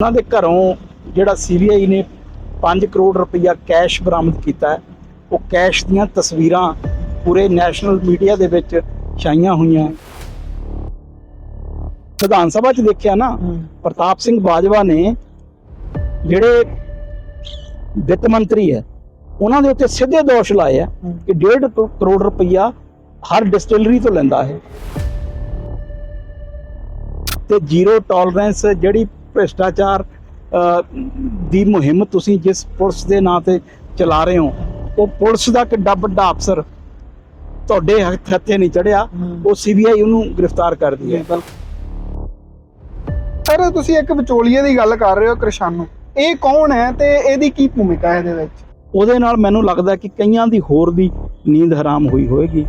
ਉਹਨਾਂ ਦੇ ਘਰੋਂ ਜਿਹੜਾ ਸੀਬੀਆਈ ਨੇ 5 ਕਰੋੜ ਰੁਪਈਆ ਕੈਸ਼ ਬਰਾਮਦ ਕੀਤਾ ਹੈ। ਉਹ ਕੈਸ਼ ਦੀਆਂ ਤਸਵੀਰਾਂ ਪੂਰੇ ਨੈਸ਼ਨਲ ਮੀਡੀਆ ਦੇ ਵਿੱਚ ਛਾਈਆਂ ਹੋਈਆਂ। ਵਿਧਾਨ ਸਭਾ 'ਚ ਦੇਖਿਆ ਨਾ ਪ੍ਰਤਾਪ ਸਿੰਘ ਬਾਜਵਾ ਨੇ ਜਿਹੜੇ ਵਿੱਤ ਮੰਤਰੀ ਹੈ ਉਹਨਾਂ ਦੇ ਉੱਤੇ ਸਿੱਧੇ ਦੋਸ਼ ਲਾਏ ਆ ਕਿ 1.5 ਕਰੋੜ ਰੁਪਈਆ ਹਰ ਡਿਸਟਿਲਰੀ ਤੋਂ ਲੈਂਦਾ ਹੈ। ਤੇ ਜ਼ੀਰੋ ਟੋਲਰੈਂਸ ਜਿਹੜੀ ਭ੍ਰਿਸ਼ਟਾਚਾਰ ਦੀ ਮੁਹਿੰਮ ਤੁਸੀਂ ਜਿਸ ਪੁਲਿਸ ਦੇ ਨਾਂ ਤੇ ਚਲਾ ਰਹੇ ਹੋ ਉਹ ਪੁਲਿਸ ਦਾ ਕਿੱਡਾ ਵੱਡਾ ਅਫਸਰ ਤੁਹਾਡੇ ਹੱਥ ਨਹੀਂ ਚੜਿਆ ਉਹ ਸੀਬੀਆਈ ਉਹਨੂੰ ਗ੍ਰਿਫਤਾਰ ਕਰਦੀ ਹੈ ਸਰ ਤੁਸੀਂ ਇੱਕ ਵਿਚੋਲੀਏ ਦੀ ਗੱਲ ਕਰ ਰਹੇ ਹੋ ਕ੍ਰਿਸ਼ਾਨੂ। ਇਹ ਕੌਣ ਹੈ ਤੇ ਇਹਦੀ ਕੀ ਭੂਮਿਕਾ ਹੈ ਇਹਦੇ ਵਿੱਚ? ਉਹਦੇ ਨਾਲ ਮੈਨੂੰ ਲੱਗਦਾ ਕਿ ਕਈਆਂ ਦੀ ਹੋਰ ਵੀ ਨੀਂਦ ਹਰਾਮ ਹੋਈ ਹੋਏਗੀ।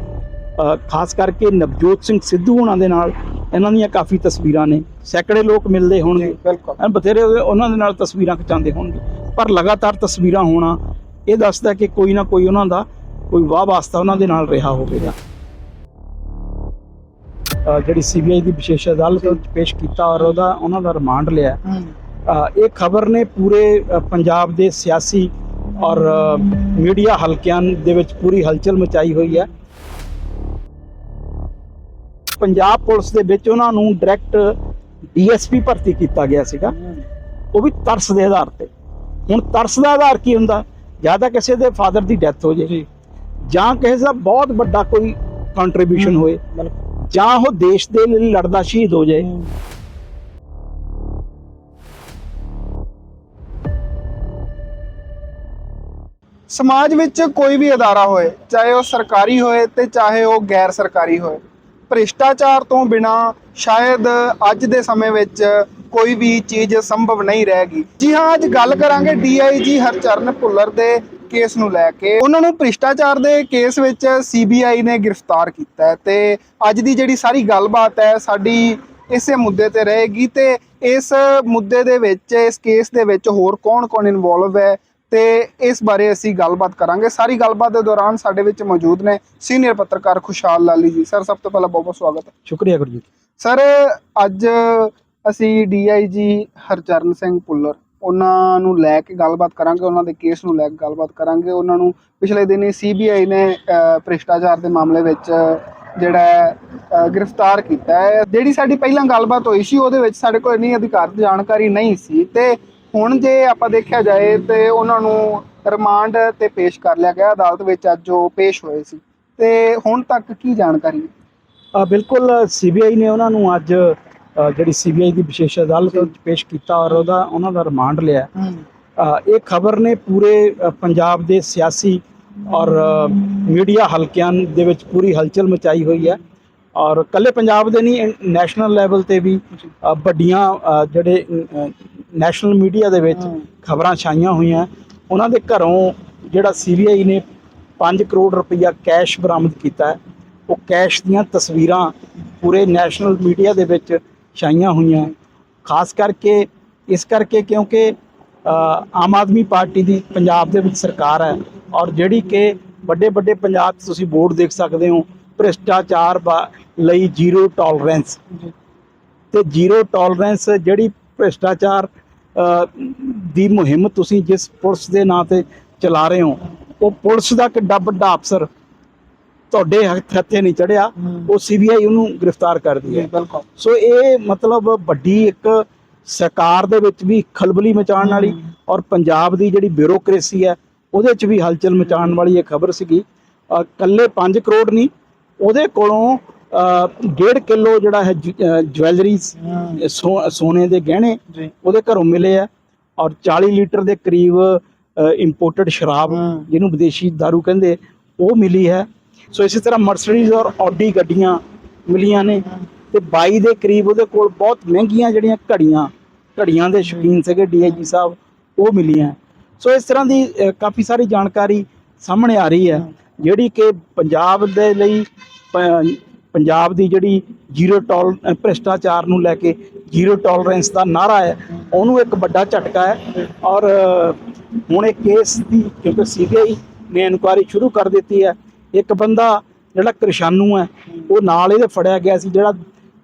ਖਾਸ ਕਰਕੇ ਨਵਜੋਤ ਸਿੰਘ ਸਿੱਧੂ ਹੋਣਾ ਦੇ ਨਾਲ ਇਹਨਾਂ ਦੀਆਂ ਕਾਫੀ ਤਸਵੀਰਾਂ ਨੇ। ਸੈਂਕੜੇ ਲੋਕ ਮਿਲਦੇ ਹੋਣਗੇ। ਬਿਲਕੁਲ। ਬਥੇਰੇ ਉਹਨਾਂ ਦੇ ਨਾਲ ਤਸਵੀਰਾਂ ਖਿਚਾਉਂਦੇ ਹੋਣਗੇ। ਪਰ ਲਗਾਤਾਰ ਤਸਵੀਰਾਂ ਹੋਣਾ ਇਹ ਦੱਸਦਾ ਕਿ ਕੋਈ ਨਾ ਕੋਈ ਉਹਨਾਂ ਦਾ ਕੋਈ ਵਾਹ ਵਾਸਤਾ ਉਹਨਾਂ ਦੇ ਨਾਲ ਰਿਹਾ ਹੋਵੇਗਾ। ਜਿਹੜੀ ਸੀਬੀਆਈ ਦੀ ਵਿਸ਼ੇਸ਼ ਅਦਾਲਤ ਵਿੱਚ ਪੇਸ਼ ਕੀਤਾ ਔਰ ਉਹਦਾ ਉਹਨਾਂ ਦਾ ਰਿਮਾਂਡ ਲਿਆ। ਇਹ ਖਬਰ ਨੇ ਪੂਰੇ ਪੰਜਾਬ ਦੇ ਸਿਆਸੀ ਔਰ ਮੀਡੀਆ ਹਲਕਿਆਂ ਦੇ ਵਿੱਚ ਪੂਰੀ ਹਲਚਲ ਮਚਾਈ ਹੋਈ ਹੈ। ਪੰਜਾਬ ਪੁਲਿਸ ਦੇ ਵਿੱਚ ਉਹਨਾਂ ਨੂੰ ਡਾਇਰੈਕਟ ਡੀਐਸਪੀ ਭਰਤੀ ਕੀਤਾ ਗਿਆ ਸੀਗਾ। ਉਹ ਵੀ ਤਰਸ ਦੇ ਆਧਾਰ ਤੇ। ਹੁਣ ਤਰਸ ਦਾ ਆਧਾਰ ਕੀ ਹੁੰਦਾ? ਜਾਂ ਤਾਂ ਕਿਸੇ ਦੇ ਫਾਦਰ ਦੀ ਡੈਥ ਹੋ ਜੇ ਜਾਂ। ਕਿਸੇ ਦਾ ਬਹੁਤ ਵੱਡਾ ਕੋਈ ਕੰਟਰੀਬਿਊਸ਼ਨ ਹੋਏ ਜਾਂ ਉਹ ਦੇਸ਼ ਦੇ ਲਈ ਲੜਦਾ ਸ਼ਹੀਦ ਹੋ ਜਾਏ। ਸਮਾਜ ਵਿੱਚ ਕੋਈ ਵੀ ਅਦਾਰਾ ਹੋਏ ਚਾਹੇ ਉਹ ਸਰਕਾਰੀ ਹੋਏ ਤੇ ਚਾਹੇ ਉਹ ਗੈਰ ਸਰਕਾਰੀ ਹੋਏ ਭ੍ਰਿਸ਼ਟਾਚਾਰ ਤੋਂ ਬਿਨਾ ਸ਼ਾਇਦ ਅੱਜ ਦੇ ਸਮੇਂ ਵਿੱਚ ਕੋਈ ਵੀ ਚੀਜ਼ ਸੰਭਵ ਨਹੀਂ ਰਹੇਗੀ। ਜੀ ਹਾਂ, ਅੱਜ ਗੱਲ ਕਰਾਂਗੇ ਡੀਆਈਜੀ ਹਰਚਰਨ ਭੁੱਲਰ ਦੇ ਕੇਸ ਨੂੰ ਲੈ ਕੇ। ਉਹਨਾਂ ਨੂੰ ਭ੍ਰਿਸ਼ਟਾਚਾਰ ਦੇ ਕੇਸ ਵਿੱਚ ਸੀਬੀਆਈ ਨੇ ਗ੍ਰਿਫਤਾਰ ਕੀਤਾ ਹੈ ਤੇ ਅੱਜ ਦੀ ਜਿਹੜੀ ਸਾਰੀ ਗੱਲਬਾਤ ਹੈ, ਸਾਡੀ ਇਸੇ ਮੁੱਦੇ ਤੇ ਰਹੇਗੀ ਤੇ ਇਸ ਮੁੱਦੇ ਦੇ ਵਿੱਚ, ਇਸ ਕੇਸ ਦੇ ਵਿੱਚ ਹੋਰ ਕੌਣ-ਕੌਣ ਇਨਵੋਲਵ ਹੈ ਤੇ ਇਸ ਬਾਰੇ ਅਸੀਂ ਗੱਲਬਾਤ ਕਰਾਂਗੇ। ਸਾਰੀ ਗੱਲਬਾਤ ਦੇ ਦੌਰਾਨ ਸਾਡੇ ਵਿੱਚ ਮੌਜੂਦ ਨੇ ਸੀਨੀਅਰ ਪੱਤਰਕਾਰ ਖੁਸ਼ਹਾਲ ਲਾਲੀ ਜੀ। ਸਰ ਸਭ ਤੋਂ ਪਹਿਲਾਂ ਬਹੁਤ ਬਹੁਤ ਸਵਾਗਤ ਹੈ। ਸ਼ੁਕਰੀਆ ਗੁਰਜੀਤ ਸਰ ਅੱਜ ਅਸੀਂ ਡੀਆਈਜੀ ਹਰਚਰਨ ਸਿੰਘ ਭੁੱਲਰ ਉਹਨਾਂ ਨੂੰ ਲੈ ਕੇ ਗੱਲਬਾਤ ਕਰਾਂਗੇ ਉਹਨਾਂ ਦੇ ਕੇਸ ਨੂੰ ਲੈ ਕੇ ਗੱਲਬਾਤ ਕਰਾਂਗੇ। ਉਹਨਾਂ ਨੂੰ ਪਿਛਲੇ ਦਿਨੀ ਸੀਬੀਆਈ ਨੇ ਭ੍ਰਿਸ਼ਟਾਚਾਰ ਦੇ ਮਾਮਲੇ ਵਿੱਚ ਜਿਹੜਾ ਗ੍ਰਿਫਤਾਰ ਕੀਤਾ ਹੈ। ਜਿਹੜੀ ਸਾਡੀ ਪਹਿਲਾਂ ਗੱਲਬਾਤ ਹੋਈ ਸੀ ਉਹਦੇ ਵਿੱਚ ਸਾਡੇ ਕੋਲ ਇੰਨੀ ਅਧਿਕਾਰਤ ਜਾਣਕਾਰੀ ਨਹੀਂ ਸੀ ਤੇ ਹੁਣ ਜੇ ਆਪਾਂ ਦੇਖਿਆ ਜਾਏ ਤੇ ਉਹਨਾਂ ਨੂੰ ਰਿਮਾਂਡ ਤੇ ਪੇਸ਼ ਕਰ ਲਿਆ ਗਿਆ ਅਦਾਲਤ ਵਿੱਚ ਅੱਜ ਉਹ ਪੇਸ਼ ਹੋਏ ਸੀ। ਤੇ ਹੁਣ ਤੱਕ ਕੀ ਜਾਣਕਾਰੀ? ਅ, ਬਿਲਕੁਲ ਸੀਬੀਆਈ ਨੇ ਉਹਨਾਂ ਨੂੰ ਅੱਜ ਜਿਹੜੀ ਸੀਬੀਆਈ ਦੀ ਵਿਸ਼ੇਸ਼ ਅਦਾਲਤ ਵਿੱਚ ਪੇਸ਼ ਕੀਤਾ ਔਰ ਉਹਦਾ ਉਹਨਾਂ ਦਾ ਰਿਮਾਂਡ ਲਿਆ। ਇਹ ਖਬਰ ਨੇ ਪੂਰੇ ਪੰਜਾਬ ਦੇ ਸਿਆਸੀ ਔਰ ਮੀਡੀਆ ਹਲਕਿਆਂ ਦੇ ਵਿੱਚ ਪੂਰੀ ਹਲਚਲ ਮਚਾਈ ਹੋਈ ਹੈ। ਔਰ ਕੱਲੇ ਪੰਜਾਬ ਦੇ ਨਹੀਂ ਨੈਸ਼ਨਲ ਲੈਵਲ ਤੇ ਵੀ ਵੱਡੀਆਂ ਜਿਹੜੇ ਨੈਸ਼ਨਲ ਮੀਡੀਆ ਦੇ ਵਿੱਚ। ਖਬਰਾਂ ਛਾਈਆਂ ਹੋਈਆਂ। ਉਹਨਾਂ ਦੇ ਘਰੋਂ ਜਿਹੜਾ ਸੀਬੀਆਈ ਨੇ 5 ਕਰੋੜ ਰੁਪਈਆ ਕੈਸ਼ ਬਰਾਮਦ ਕੀਤਾ ਉਹ ਕੈਸ਼ ਦੀਆਂ ਤਸਵੀਰਾਂ ਪੂਰੇ ਨੈਸ਼ਨਲ ਮੀਡੀਆ ਦੇ ਵਿੱਚ ਛਾਈਆਂ ਹੋਈਆਂ। ਖਾਸ ਕਰਕੇ ਇਸ ਕਰਕੇ ਕਿਉਂਕਿ ਆਮ ਆਦਮੀ ਪਾਰਟੀ ਦੀ ਪੰਜਾਬ ਦੇ ਵਿੱਚ ਸਰਕਾਰ ਹੈ। ਔਰ ਜਿਹੜੀ ਕਿ ਵੱਡੇ ਵੱਡੇ ਪੰਜਾਬ ਤੁਸੀਂ ਬੋਰਡ ਦੇਖ ਸਕਦੇ ਹੋ ਭ੍ਰਿਸ਼ਟਾਚਾਰ ਲਈ ਜ਼ੀਰੋ ਟੋਲਰੈਂਸ ਤੇ ਜ਼ੀਰੋ ਟੋਲਰੈਂਸ ਜਿਹੜੀ ਭ੍ਰਿਸ਼ਟਾਚਾਰ ਦੀ ਮੁਹਿੰਮ ਤੁਸੀਂ ਜਿਸ ਪੁਲਿਸ ਦੇ ਨਾਂ ਤੇ ਚਲਾ ਰਹੇ ਹੋ ਉਹ ਪੁਲਿਸ ਦਾ ਕਿੱਡਾ ਵੱਡਾ ਅਫਸਰ ਤੁਹਾਡੇ ਹੱਥ ਹੱਥੇ ਨਹੀਂ ਚੜਿਆ ਉਹ ਸੀਬੀਆਈ ਉਹਨੂੰ ਗ੍ਰਿਫਤਾਰ ਕਰਦੀ ਹੈ। ਬਿਲਕੁਲ। ਸੋ ਇਹ ਮਤਲਬ ਵੱਡੀ ਇੱਕ ਸਰਕਾਰ ਦੇ ਵਿੱਚ ਵੀ ਖਲਬਲੀ ਮਚਾਉਣ ਵਾਲੀ ਔਰ ਪੰਜਾਬ ਦੀ ਜਿਹੜੀ ਬਿਊਰੋਕ੍ਰੇਸੀ ਹੈ ਉਹਦੇ 'ਚ ਵੀ ਹਲਚਲ ਮਚਾਉਣ ਵਾਲੀ ਇਹ ਖਬਰ ਸੀਗੀ। ਕੱਲੇ 5 ਕਰੋੜ ਨਹੀਂ ਉਹਦੇ ਕੋਲੋਂ 1.5 ਕਿਲੋ ਜਿਹੜਾ ਹੈ ਜਵੈਲਰੀਜ਼ ਸੋਨੇ ਦੇ ਗਹਿਣੇ ਉਹਦੇ ਘਰੋਂ ਮਿਲੇ ਆ ਔਰ 40 ਲੀਟਰ ਦੇ ਕਰੀਬ ਇੰਪੋਰਟਡ ਸ਼ਰਾਬ। ਜਿਹਨੂੰ ਵਿਦੇਸ਼ੀ दारू ਕਹਿੰਦੇ ਉਹ ਮਿਲੀ ਹੈ। ਸੋ ਇਸੇ ਤਰ੍ਹਾਂ ਮਰਸੀਡੀਜ਼ ਔਰ ਆਡੀ ਗੱਡੀਆਂ ਮਿਲੀਆਂ ਨੇ ਤੇ 22 ਦੇ ਕਰੀਬ ਉਹਦੇ ਕੋਲ ਬਹੁਤ ਮਹਿੰਗੀਆਂ ਜਿਹੜੀਆਂ ਘੜੀਆਂ ਘੜੀਆਂ ਦੇ ਸ਼ੌਕੀਨ ਸੀਗੇ ਡੀਆਈਜੀ ਸਾਹਿਬ ਉਹ ਮਿਲੀਆਂ। ਸੋ ਇਸ ਤਰ੍ਹਾਂ ਦੀ ਕਾਫੀ ਸਾਰੀ ਜਾਣਕਾਰੀ ਸਾਹਮਣੇ ਆ ਰਹੀ ਹੈ। ਜਿਹੜੀ ਕਿ ਪੰਜਾਬ ਦੇ ਲਈ ਪੰਜਾਬ ਦੀ ਜਿਹੜੀ ਜ਼ੀਰੋ ਟੋਲ ਭ੍ਰਿਸ਼ਟਾਚਾਰ ਨੂੰ ਲੈ ਕੇ ਜ਼ੀਰੋ ਟੋਲਰੈਂਸ ਦਾ ਨਾਰਾ ਹੈ ਉਹਨੂੰ ਇੱਕ ਵੱਡਾ ਝਟਕਾ ਹੈ ਔਰ ਹੁਣ ਇਹ ਕੇਸ ਦੀ ਕਿਉਂਕਿ ਸੀਬੀਆਈ ਨੇ ਇਨਕੁਆਇਰੀ ਸ਼ੁਰੂ ਕਰ ਦਿੱਤੀ ਹੈ ਇੱਕ ਬੰਦਾ ਜਿਹੜਾ ਕ੍ਰਿਸ਼ਾਨੂ ਹੈ ਉਹ ਨਾਲ ਇਹਦੇ ਫੜਿਆ ਗਿਆ ਸੀ ਜਿਹੜਾ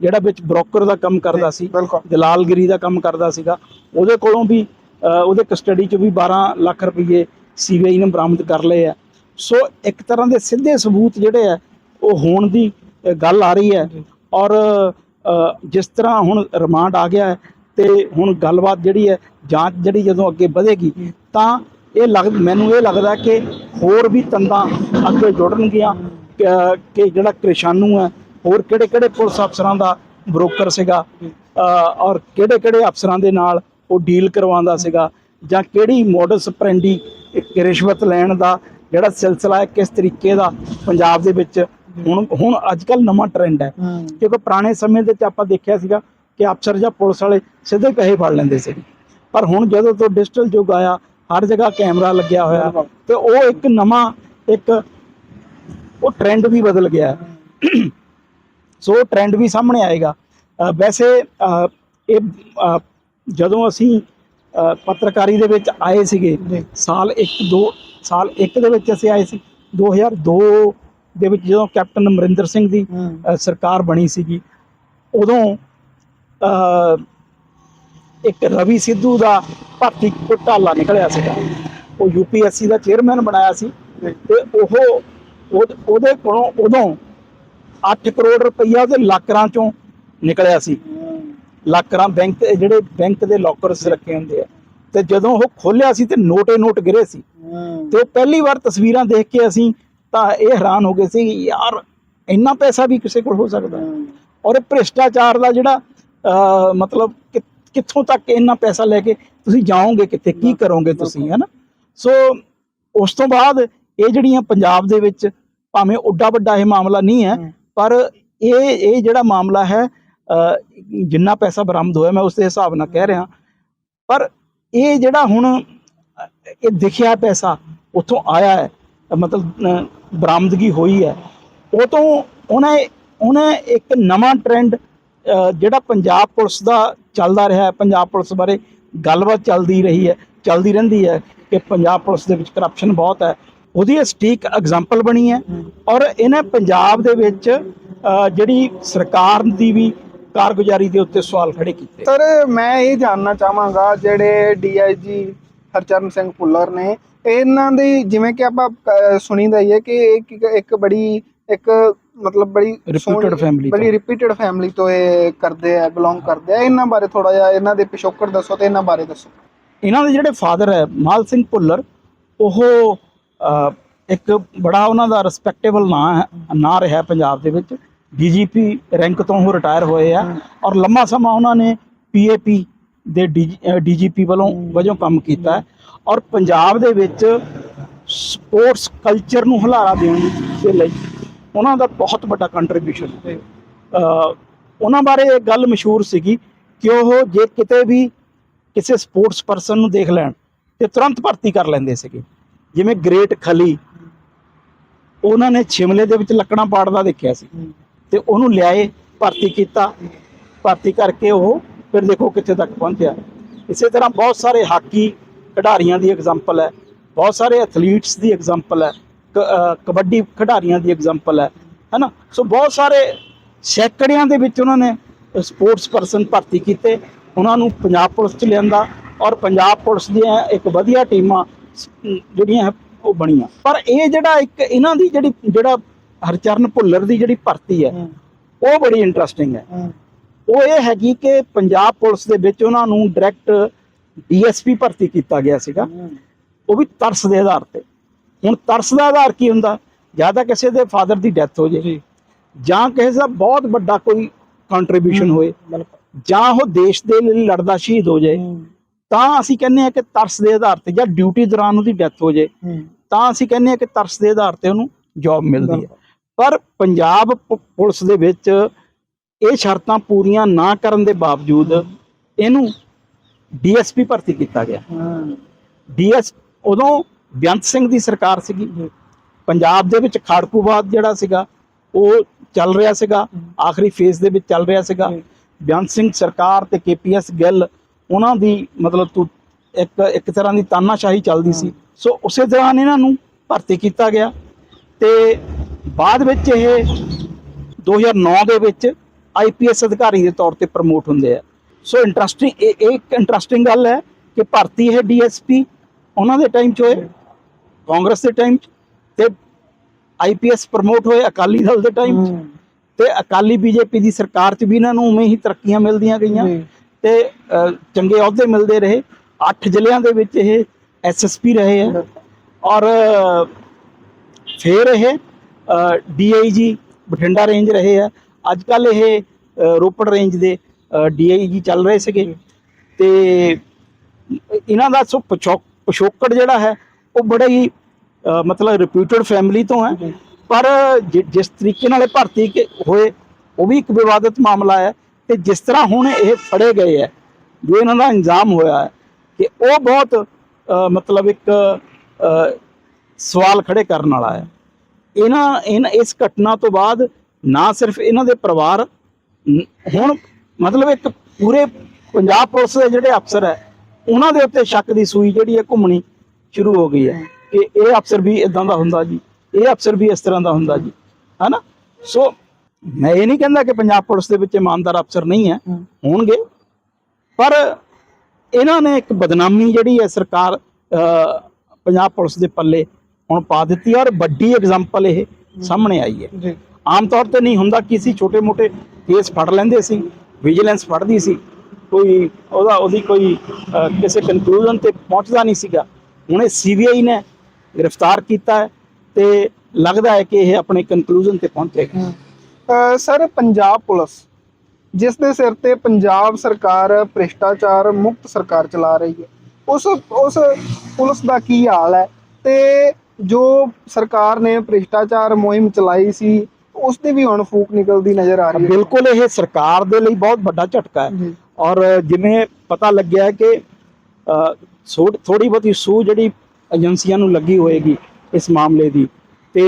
ਜਿਹੜਾ ਵਿੱਚ ਬ੍ਰੋਕਰ ਦਾ ਕੰਮ ਕਰਦਾ ਸੀ ਦਲਾਲਗਿਰੀ ਦਾ ਕੰਮ ਕਰਦਾ ਸੀਗਾ ਉਹਦੇ ਕੋਲੋਂ ਵੀ ਉਹਦੇ ਕਸਟਡੀ 'ਚ ਵੀ 12 ਲੱਖ ਰੁਪਏ ਸੀਬੀਆਈ ਨੇ ਬਰਾਮਦ ਕਰ ਲਏ ਆ ਸੋ ਇੱਕ ਤਰ੍ਹਾਂ ਦੇ ਸਿੱਧੇ ਸਬੂਤ ਜਿਹੜੇ ਆ ਉਹ ਹੋਣ ਦੀ ਗੱਲ ਆ ਰਹੀ ਹੈ। ਔਰ ਜਿਸ ਤਰ੍ਹਾਂ ਹੁਣ ਰਿਮਾਂਡ ਆ ਗਿਆ ਹੈ ਤੇ ਹੁਣ ਗੱਲਬਾਤ ਜਿਹੜੀ ਹੈ ਜਾਂਚ ਜਿਹੜੀ ਜਦੋਂ ਅੱਗੇ ਵਧੇਗੀ ਤਾਂ ਇਹ ਲੱਗ ਮੈਨੂੰ ਇਹ ਲੱਗਦਾ ਕਿ ਹੋਰ ਵੀ ਤੰਦਾਂ ਅੱਗੇ ਜੁੜਨਗੀਆਂ ਕਿ- ਜਿਹੜਾ ਕ੍ਰਿਸ਼ਾਨੂ ਹੈ ਹੋਰ ਕਿਹੜੇ ਕਿਹੜੇ ਪੁਲਿਸ ਅਫਸਰਾਂ ਦਾ ਬ੍ਰੋਕਰ ਸੀਗਾ ਔਰ ਕਿਹੜੇ ਕਿਹੜੇ ਅਫਸਰਾਂ ਦੇ ਨਾਲ ਉਹ ਡੀਲ ਕਰਵਾਉਂਦਾ ਸੀਗਾ ਜਾਂ ਕਿਹੜੀ ਮੋਡਸ ਪ੍ਰੈਂਡੀ ਇੱਕ ਰਿਸ਼ਵਤ ਲੈਣ ਦਾ ਜਿਹੜਾ ਸਿਲਸਿਲਾ ਹੈ ਕਿਸ ਤਰੀਕੇ ਦਾ ਪੰਜਾਬ ਦੇ ਵਿੱਚ ਹੁਣ ਹੁਣ ਅੱਜ ਕੱਲ ਨਵਾਂ ਟ੍ਰੈਂਡ ਹੈ। ਕਿਉਂਕਿ ਪੁਰਾਣੇ ਸਮੇਂ ਦੇ ਵਿੱਚ ਆਪਾਂ ਦੇਖਿਆ ਸੀਗਾ ਕਿ ਅਫਸਰ ਜਾਂ ਪੁਲਿਸ ਵਾਲੇ ਸਿੱਧੇ ਪੈਸੇ ਫੜ ਲੈਂਦੇ ਸੀ। ਪਰ ਹੁਣ ਜਦੋਂ ਤੋਂ ਡਿਜੀਟਲ ਯੁੱਗ ਆਇਆ ਹਰ ਜਗ੍ਹਾ ਕੈਮਰਾ ਲੱਗਿਆ ਹੋਇਆ ਤੇ ਉਹ ਇੱਕ ਨਵਾਂ ਇੱਕ ਉਹ ਟ੍ਰੈਂਡ ਵੀ ਬਦਲ ਗਿਆ। ਸੋ ਟ੍ਰੈਂਡ ਵੀ ਸਾਹਮਣੇ ਆਏਗਾ। ਵੈਸੇ ਇਹ ਜਦੋਂ ਅਸੀਂ ਪੱਤਰਕਾਰੀ ਦੇ ਵਿੱਚ ਆਏ ਸੀਗੇ ਸਾਲ 1 2 ਸਾਲ 1 ਦੇ ਵਿੱਚ ਅਸੀਂ ਆਏ ਸੀ। 2002 ਦੇ ਵਿੱਚ ਜਦੋਂ ਕੈਪਟਨ ਅਮਰਿੰਦਰ ਸਿੰਘ ਦੀ ਸਰਕਾਰ ਬਣੀ ਸੀਗੀ ਉਦੋਂ ਇੱਕ ਰਵੀ ਸਿੱਧੂ ਦਾ ਭਰਤੀ ਘੁਟਾਲਾ ਨਿਕਲਿਆ ਸੀਗਾ। ਉਹ ਯੂਪੀਐਸਸੀ ਦਾ ਚੇਅਰਮੈਨ ਬਣਾਇਆ ਸੀ। ਤੇ ਉਹ ਉਹ- ਉਹਦੇ ਕੋਲੋਂ ਉਦੋਂ 8 ਕਰੋੜ ਰੁਪਈਆ ਉਹਦੇ ਲਾਕਰਾਂ ਚੋਂ ਨਿਕਲਿਆ ਸੀ। ਲਾਕਰਾਂ ਬੈਂਕ ਜਿਹੜੇ ਬੈਂਕ ਦੇ ਲੋਕਰਸ ਰੱਖੇ ਹੁੰਦੇ ਆ। ਤੇ ਜਦੋਂ ਉਹ ਖੋਲਿਆ ਸੀ ਤੇ ਨੋਟੇ ਨੋਟ ਗਿਰੇ ਸੀ। ਤੇ ਉਹ ਪਹਿਲੀ ਵਾਰ ਤਸਵੀਰਾਂ ਦੇਖ ਕੇ ਅਸੀਂ ਤਾਂ ਇਹ ਹੈਰਾਨ ਹੋ ਗਏ ਸੀ ਯਾਰ ਇੰਨਾ ਪੈਸਾ ਵੀ ਕਿਸੇ ਕੋਲ ਹੋ ਸਕਦਾ। ਹੈ। ਔਰ ਇਹ ਭ੍ਰਿਸ਼ਟਾਚਾਰ ਦਾ ਜਿਹੜਾ ਮਤਲਬ ਕਿੱਥੋਂ ਤੱਕ ਇੰਨਾ ਪੈਸਾ ਲੈ ਕੇ ਤੁਸੀਂ ਜਾਓਗੇ ਕਿੱਥੇ ਕੀ ਕਰੋਗੇ ਤੁਸੀਂ ਹੈਨਾ? ਸੋ ਉਸ ਤੋਂ ਬਾਅਦ ਇਹ ਜਿਹੜੀਆਂ ਪੰਜਾਬ ਦੇ ਵਿੱਚ ਭਾਵੇਂ ਉੱਡਾ ਵੱਡਾ ਇਹ ਮਾਮਲਾ ਨਹੀਂ ਹੈ ਪਰ ਇਹ ਇਹ ਜਿਹੜਾ ਮਾਮਲਾ ਹੈ ਜਿੰਨਾ ਪੈਸਾ ਬਰਾਮਦ ਹੋਇਆ ਮੈਂ ਉਸ ਦੇ ਹਿਸਾਬ ਨਾਲ ਕਹਿ ਰਿਹਾ। ਪਰ ਇਹ ਜਿਹੜਾ ਹੁਣ ਇਹ ਦਿਖਿਆ ਪੈਸਾ ਉੱਥੋਂ ਆਇਆ ਹੈ, ਮਤਲਬ ਬਰਾਮਦਗੀ ਹੋਈ ਹੈ। ਉਹ ਤੋਂ ਉਹਨੇ ਉਹਨੇ ਇੱਕ ਨਵਾਂ ਟ੍ਰੈਂਡ ਜਿਹੜਾ ਪੰਜਾਬ ਪੁਲਿਸ ਦਾ ਚੱਲਦਾ ਰਿਹਾ ਹੈ, ਪੰਜਾਬ ਪੁਲਿਸ ਬਾਰੇ ਗੱਲਬਾਤ ਚੱਲਦੀ ਰਹੀ ਹੈ, ਚੱਲਦੀ ਰਹਿੰਦੀ ਹੈ ਕਿ ਪੰਜਾਬ ਪੁਲਿਸ ਦੇ ਵਿੱਚ ਕਰਪਸ਼ਨ ਬਹੁਤ ਹੈ। ਉਹਦੀ ਸਟੀਕ ਐਗਜ਼ਾਮਪਲ ਬਣੀ ਹੈ ਔਰ ਇਹਨੇ ਪੰਜਾਬ ਦੇ ਵਿੱਚ ਜਿਹੜੀ ਸਰਕਾਰ ਦੀ ਵੀ ਕਾਰਗੁਜ਼ਾਰੀ ਦੇ ਉੱਤੇ ਸਵਾਲ ਖੜੇ ਕੀਤੇ। ਸਰ, ਮੈਂ ਇਹ ਜਾਣਨਾ ਚਾਹਾਂਗਾ, ਜਿਹੜੇ ਡੀਆਈਜੀ ਹਰਚਰਨ ਸਿੰਘ ਭੁੱਲਰ ਨੇ। ਇਹਨਾਂ ਦੀ ਜਿਵੇਂ ਕਿ ਆਪਾਂ ਅਹ, ਸੁਣੀਦਾ ਹੀ ਹੈ ਕਿ ਇੱਕ ਇੱਕ ਬੜੀ ਇੱਕ ਮਤਲਬ ਬੜੀ ਸੋਹਣੀ- family ਬੜੀ। ਰਿਪੀਟਡ ਫੈਮਿਲੀ ਤੋਂ ਇਹ ਕਰਦੇ ਆ ਬਿਲੋਂਗ ਕਰਦੇ ਆ। ਇਹਨਾਂ ਬਾਰੇ ਥੋੜਾ ਜਿਹਾ ਇਹਨਾਂ ਦੇ ਪਿਛੋਕੜ ਦੱਸੋ ਤੇ ਇਹਨਾਂ ਬਾਰੇ ਦੱਸੋ। ਇਹਨਾਂ ਦੇ ਜਿਹੜੇ ਫਾਦਰ ਹੈ ਮਾਲ ਸਿੰਘ ਭੁੱਲਰ ਉਹ ਅਹ, ਇੱਕ ਬੜਾ ਉਹਨਾਂ ਦਾ ਰਿਸਪੈਕਟੇਬਲ ਨਾਂ ਹੈ ਨਾਂ ਰਿਹਾ ਪੰਜਾਬ ਦੇ ਵਿੱਚ। ਡੀਜੀਪੀ ਰੈਂਕ ਤੋਂ ਉਹ ਰਿਟਾਇਰ ਹੋਏ ਆ ਔਰ ਲੰਮਾ ਸਮਾਂ ਉਹਨਾਂ ਨੇ ਪੀਏਪੀ ਦੇ ਡੀਜੀਪੀ ਵੱਲੋਂ ਵਜੋਂ ਕੰਮ ਕੀਤਾ ਔਰ ਪੰਜਾਬ ਦੇ ਵਿੱਚ ਸਪੋਰਟਸ ਕਲਚਰ ਨੂੰ ਹੁਲਾਰਾ ਦੇਣ ਦੇ ਲਈ ਉਹਨਾਂ ਦਾ ਬਹੁਤ ਵੱਡਾ ਕੰਟਰੀਬਿਊਸ਼ਨ ਹੈ। ਉਹਨਾਂ ਬਾਰੇ ਇਹ ਗੱਲ ਮਸ਼ਹੂਰ ਸੀਗੀ ਕਿ ਉਹ ਜੇ ਕਿਤੇ ਵੀ ਕਿਸੇ ਸਪੋਰਟਸ ਪਰਸਨ ਨੂੰ ਦੇਖ ਲੈਣ ਤੇ ਤੁਰੰਤ ਭਰਤੀ ਕਰ ਲੈਂਦੇ ਸੀਗੇ। ਜਿਵੇਂ ਗ੍ਰੇਟ ਖਲੀ, ਉਹਨਾਂ ਨੇ ਸ਼ਿਮਲੇ ਦੇ ਵਿੱਚ ਲੱਕੜਾਂ ਪਾੜਦਾ ਦੇਖਿਆ ਸੀ ਤੇ ਉਹਨੂੰ ਲਿਆਏ, ਭਰਤੀ ਕੀਤਾ। ਭਰਤੀ ਕਰਕੇ ਉਹ ਫਿਰ ਦੇਖੋ ਕਿੱਥੇ ਤੱਕ ਪਹੁੰਚਿਆ। ਇਸੇ ਤਰ੍ਹਾਂ ਬਹੁਤ ਸਾਰੇ ਹਾਕੀ ਖਿਡਾਰੀਆਂ ਦੀ ਐਗਜ਼ਾਮਪਲ ਹੈ ਬਹੁਤ ਸਾਰੇ ਐਥਲੀਟਸ ਦੀ ਐਗਜ਼ਾਮਪਲ ਹੈ ਕਬੱਡੀ ਖਿਡਾਰੀਆਂ ਦੀ ਐਗਜ਼ਾਮਪਲ ਹੈ ਹੈਨਾ? ਸੋ ਬਹੁਤ ਸਾਰੇ ਸੈਕੜਿਆਂ ਦੇ ਵਿੱਚ ਉਹਨਾਂ ਨੇ ਸਪੋਰਟਸ ਪਰਸਨ ਭਰਤੀ ਕੀਤੇ। ਉਹਨਾਂ ਨੂੰ ਪੰਜਾਬ ਪੁਲਿਸ ਚ ਲਿਆਂਦਾ ਔਰ ਪੰਜਾਬ ਪੁਲਿਸ ਦੀਆਂ ਇੱਕ ਵਧੀਆ ਟੀਮਾਂ ਜਿਹੜੀਆਂ ਉਹ ਬਣੀਆਂ। ਪਰ ਇਹ ਜਿਹੜਾ ਇੱਕ ਇਹਨਾਂ ਦੀ ਜਿਹੜੀ ਜਿਹੜਾ ਹਰਚਰਨ ਭੁੱਲਰ ਦੀ ਜਿਹੜੀ ਭਰਤੀ ਹੈ ਉਹ ਬੜੀ ਇੰਟਰਸਟਿੰਗ ਹੈ। ਉਹ ਇਹ ਹੈਗੀ ਕਿ ਪੰਜਾਬ ਪੁਲਿਸ ਦੇ ਵਿੱਚ ਉਹਨਾਂ ਨੂੰ ਡਾਇਰੈਕਟ ਡੀਐਸਪੀ ਭਰਤੀ ਕੀਤਾ ਗਿਆ ਸੀਗਾ। ਉਹ ਵੀ ਤਰਸ ਦੇ ਆਧਾਰ ਤੇ। ਹੁਣ ਤਰਸ ਦਾ ਆਧਾਰ ਕੀ ਹੁੰਦਾ? ਜਾਂ ਤਾਂ ਕਿਸੇ ਦੇ ਫਾਦਰ ਦੀ ਡੈਥ ਹੋ ਜੇ ਜਾਂ। ਕਿਸੇ ਦਾ ਬਹੁਤ ਵੱਡਾ ਕੋਈ ਕੰਟਰੀਬਿਊਸ਼ਨ ਹੋਏ ਜਾਂ ਉਹ ਦੇਸ਼ ਦੇ ਲਈ ਲੜਦਾ ਸ਼ਹੀਦ ਹੋ ਜਾਏ ਤਾਂ ਅਸੀਂ ਕਹਿੰਦੇ ਆ ਕਿ ਤਰਸ ਦੇ ਆਧਾਰ ਤੇ ਜਾਂ ਡਿਊਟੀ ਦੌਰਾਨ ਉਹਦੀ ਡੈਥ ਹੋ ਜਾਏ ਤਾਂ ਅਸੀਂ ਕਹਿੰਦੇ ਆ ਕਿ ਤਰਸ ਦੇ ਆਧਾਰ ਤੇ ਉਹਨੂੰ ਜੌਬ ਮਿਲਦੀ ਹੈ। ਪਰ ਪੰਜਾਬ ਪੁਲਿਸ ਦੇ ਵਿੱਚ ਇਹ ਸ਼ਰਤਾਂ ਪੂਰੀਆਂ ਨਾ ਕਰਨ ਦੇ ਬਾਵਜੂਦ ਇਹਨੂੰ ਡੀਐਸਪੀ ਭਰਤੀ ਕੀਤਾ ਗਿਆ। ਡੀਐਸ, ਉਦੋਂ ਬੇਅੰਤ ਸਿੰਘ ਦੀ ਸਰਕਾਰ ਸੀਗੀ। ਪੰਜਾਬ ਦੇ ਵਿੱਚ ਖਾੜਕੂਵਾਦ ਜਿਹੜਾ ਸੀਗਾ, ਉਹ ਚੱਲ ਰਿਹਾ ਸੀਗਾ। ਆਖਰੀ ਫੇਜ਼ ਦੇ ਵਿੱਚ ਚੱਲ ਰਿਹਾ ਸੀਗਾ। ਬੇਅੰਤ ਸਿੰਘ ਸਰਕਾਰ ਤੇ ਕੇਪੀਐਸ ਗਿੱਲ, ਉਹਨਾਂ ਦੀ ਮਤਲਬ ਤੂੰ ਇੱਕ ਇੱਕ ਤਰ੍ਹਾਂ ਦੀ ਤਾਨਾਸ਼ਾਹੀ ਚੱਲਦੀ ਸੀ। ਸੋ ਉਸੇ ਦੌਰਾਨ ਇਹਨਾਂ ਨੂੰ ਭਰਤੀ ਕੀਤਾ ਗਿਆ ਤੇ ਬਾਅਦ ਵਿੱਚ ਇਹ 2009 ਦੇ ਵਿੱਚ ਆਈਪੀਐਸ ਅਧਿਕਾਰੀ ਦੇ ਤੌਰ ਤੇ ਪ੍ਰਮੋਟ ਹੁੰਦੇ ਆ। ਸੋ ਇੰਟਰਸਟਿੰਗ ਇਹ ਇੱਕ ਇੰਟਰਸਟਿੰਗ ਗੱਲ ਹੈ ਕਿ ਭਰਤੀ ਹੈ ਡੀਐਸਪੀ ਉਹਨਾਂ ਦੇ ਟਾਈਮ 'ਚ ਹੋਏ ਕਾਂਗਰਸ ਦੇ ਟਾਈਮ 'ਚ ਤੇ ਆਈਪੀਐਸ ਪ੍ਰਮੋਟ ਹੋਏ ਅਕਾਲੀ ਦਲ ਦੇ ਟਾਈਮ 'ਚ ਤੇ ਅਕਾਲੀ ਬੀਜੇਪੀ ਦੀ ਸਰਕਾਰ 'ਚ ਵੀ ਇਹਨਾਂ ਨੂੰ ਉਵੇਂ ਹੀ ਤਰੱਕੀਆਂ ਮਿਲਦੀਆਂ ਗਈਆਂ। ਤੇ ਚੰਗੇ ਅਹੁਦੇ ਮਿਲਦੇ ਰਹੇ। 8 ਜ਼ਿਲ੍ਹਿਆਂ ਦੇ ਵਿੱਚ ਇਹ ਐਸਐਸਪੀ ਰਹੇ ਹੈ ਔਰ ਫਿਰ ਇਹ ਡੀਆਈਜੀ ਬਠਿੰਡਾ ਰੇਂਜ ਰਹੇ ਆ। ਅੱਜ ਕੱਲ ਇਹ ਰੋਪੜ ਰੇਂਜ ਦੇ ਡੀਆਈਜੀ ਚੱਲ ਰਹੇ ਸੀਗੇ। ਤੇ ਇਹਨਾਂ ਦਾ ਸੋ ਪਿਛੋ- ਪਿਛੋਕੜ ਜਿਹੜਾ ਹੈ ਉਹ ਬੜਾ ਹੀ ਮਤਲਬ ਰਿਪਿਊਟਡ ਫੈਮਿਲੀ ਤੋਂ ਹੈ। ਪਰ ਜਿਸ ਤਰੀਕੇ ਨਾਲ ਇਹ ਭਰਤੀ ਹੋਏ ਉਹ ਵੀ ਇੱਕ ਵਿਵਾਦਤ ਮਾਮਲਾ ਹੈ ਤੇ ਜਿਸ ਤਰ੍ਹਾਂ ਹੁਣ ਇਹ ਫੜੇ ਗਏ ਹੈ ਜੋ ਇਹਨਾਂ ਦਾ ਇੰਜ਼ਾਮ ਹੋਇਆ ਹੈ ਕਿ ਉਹ ਬਹੁਤ ਮਤਲਬ ਇੱਕ ਸਵਾਲ ਖੜੇ ਕਰਨ ਵਾਲਾ ਹੈ। ਇਹਨਾਂ ਇਹਨਾਂ ਇਸ ਘਟਨਾ ਤੋਂ ਬਾਅਦ ਨਾ ਸਿਰਫ ਇਹਨਾਂ ਦੇ ਪਰਿਵਾਰ ਹੁਣ ਮਤਲਬ ਇੱਕ ਪੂਰੇ ਪੰਜਾਬ ਪੁਲਿਸ ਦੇ ਜਿਹੜੇ ਅਫਸਰ ਹੈ ਉਹਨਾਂ ਦੇ ਉੱਤੇ ਸ਼ੱਕ ਦੀ ਸੂਈ ਜਿਹੜੀ ਹੈ ਘੁੰਮਣੀ ਸ਼ੁਰੂ ਹੋ ਗਈ ਹੈ ਕਿ ਇਹ ਅਫਸਰ ਵੀ ਇਦਾਂ ਦਾ ਹੁੰਦਾ ਜੀ ਇਹ ਅਫਸਰ ਵੀ ਇਸ ਤਰ੍ਹਾਂ ਦਾ ਹੁੰਦਾ ਜੀ ਹੈਨਾ? ਸੋ ਮੈਂ ਇਹ ਨਹੀਂ ਕਹਿੰਦਾ ਕਿ ਪੰਜਾਬ ਪੁਲਿਸ ਦੇ ਵਿੱਚ ਇਮਾਨਦਾਰ ਅਫਸਰ ਨਹੀਂ ਹੈ ਹੋਣਗੇ। ਪਰ ਇਹਨਾਂ ਨੇ ਇੱਕ ਬਦਨਾਮੀ ਜਿਹੜੀ ਹੈ ਸਰਕਾਰ ਪੰਜਾਬ ਪੁਲਿਸ ਦੇ ਪੱਲੇ ਹੁਣ ਪਾ ਦਿੱਤੀ ਹੈ ਔਰ ਵੱਡੀ ਐਗਜ਼ਾਮਪਲ ਇਹ ਸਾਹਮਣੇ ਆਈ ਹੈ। ਜੀ। ਆਮ ਤੌਰ ਤੇ ਨਹੀਂ ਹੁੰਦਾ ਕਿਸੇ ਛੋਟੇ ਮੋਟੇ ਕੇਸ ਫੜ ਲੈਂਦੇ ਸੀ ਵਿਜੀਲੈਂਸ ਫੜਦੀ ਸੀ, ਕੋਈ ਉਹਦਾ, ਉਹਦੀ ਕੋਈ ਕਿਸੇ ਕਨਕਲੂਜਨ ਤੇ ਪਹੁੰਚਦਾ ਨਹੀਂ ਸੀਗਾ। ਹੁਣ ਇਹ ਸੀਬੀਆਈ ਨੇ ਗ੍ਰਿਫਤਾਰ ਕੀਤਾ ਹੈ ਤੇ ਲੱਗਦਾ ਹੈ ਕਿ ਇਹ ਆਪਣੇ ਕਨਕਲੂਜਨ ਤੇ ਪਹੁੰਚੇਗਾ ਸਰ, ਪੰਜਾਬ ਪੁਲਿਸ, ਜਿਸ ਦੇ ਸਿਰ ਤੇ ਪੰਜਾਬ ਸਰਕਾਰ ਭ੍ਰਿਸ਼ਟਾਚਾਰ ਮੁਕਤ ਸਰਕਾਰ ਚਲਾ ਰਹੀ ਹੈ, ਉਸ ਉਸ ਪੁਲਿਸ ਦਾ ਕੀ ਹਾਲ ਹੈ? ਤੇ ਜੋ ਸਰਕਾਰ ਨੇ ਭ੍ਰਿਸ਼ਟਾਚਾਰ ਮੁਹਿੰਮ ਚਲਾਈ ਸੀ ਉਸ ਦੀ ਵੀ ਹੁਣ ਫੂਕ ਨਿਕਲਦੀ ਨਜ਼ਰ ਆ ਰਹੀ ਹੈ। ਬਿਲਕੁਲ ਇਹ ਸਰਕਾਰ ਦੇ ਲਈ ਬਹੁਤ ਵੱਡਾ ਝਟਕਾ ਹੈ। ਔਰ ਜਿਵੇਂ ਪਤਾ ਲੱਗਿਆ ਕਿ ਥੋੜੀ ਬਹੁਤੀ ਸੂਹ ਜਿਹੜੀ ਏਜੰਸੀਆਂ ਨੂੰ ਲੱਗੀ ਹੋਏਗੀ ਇਸ ਮਾਮਲੇ ਦੀ ਤੇ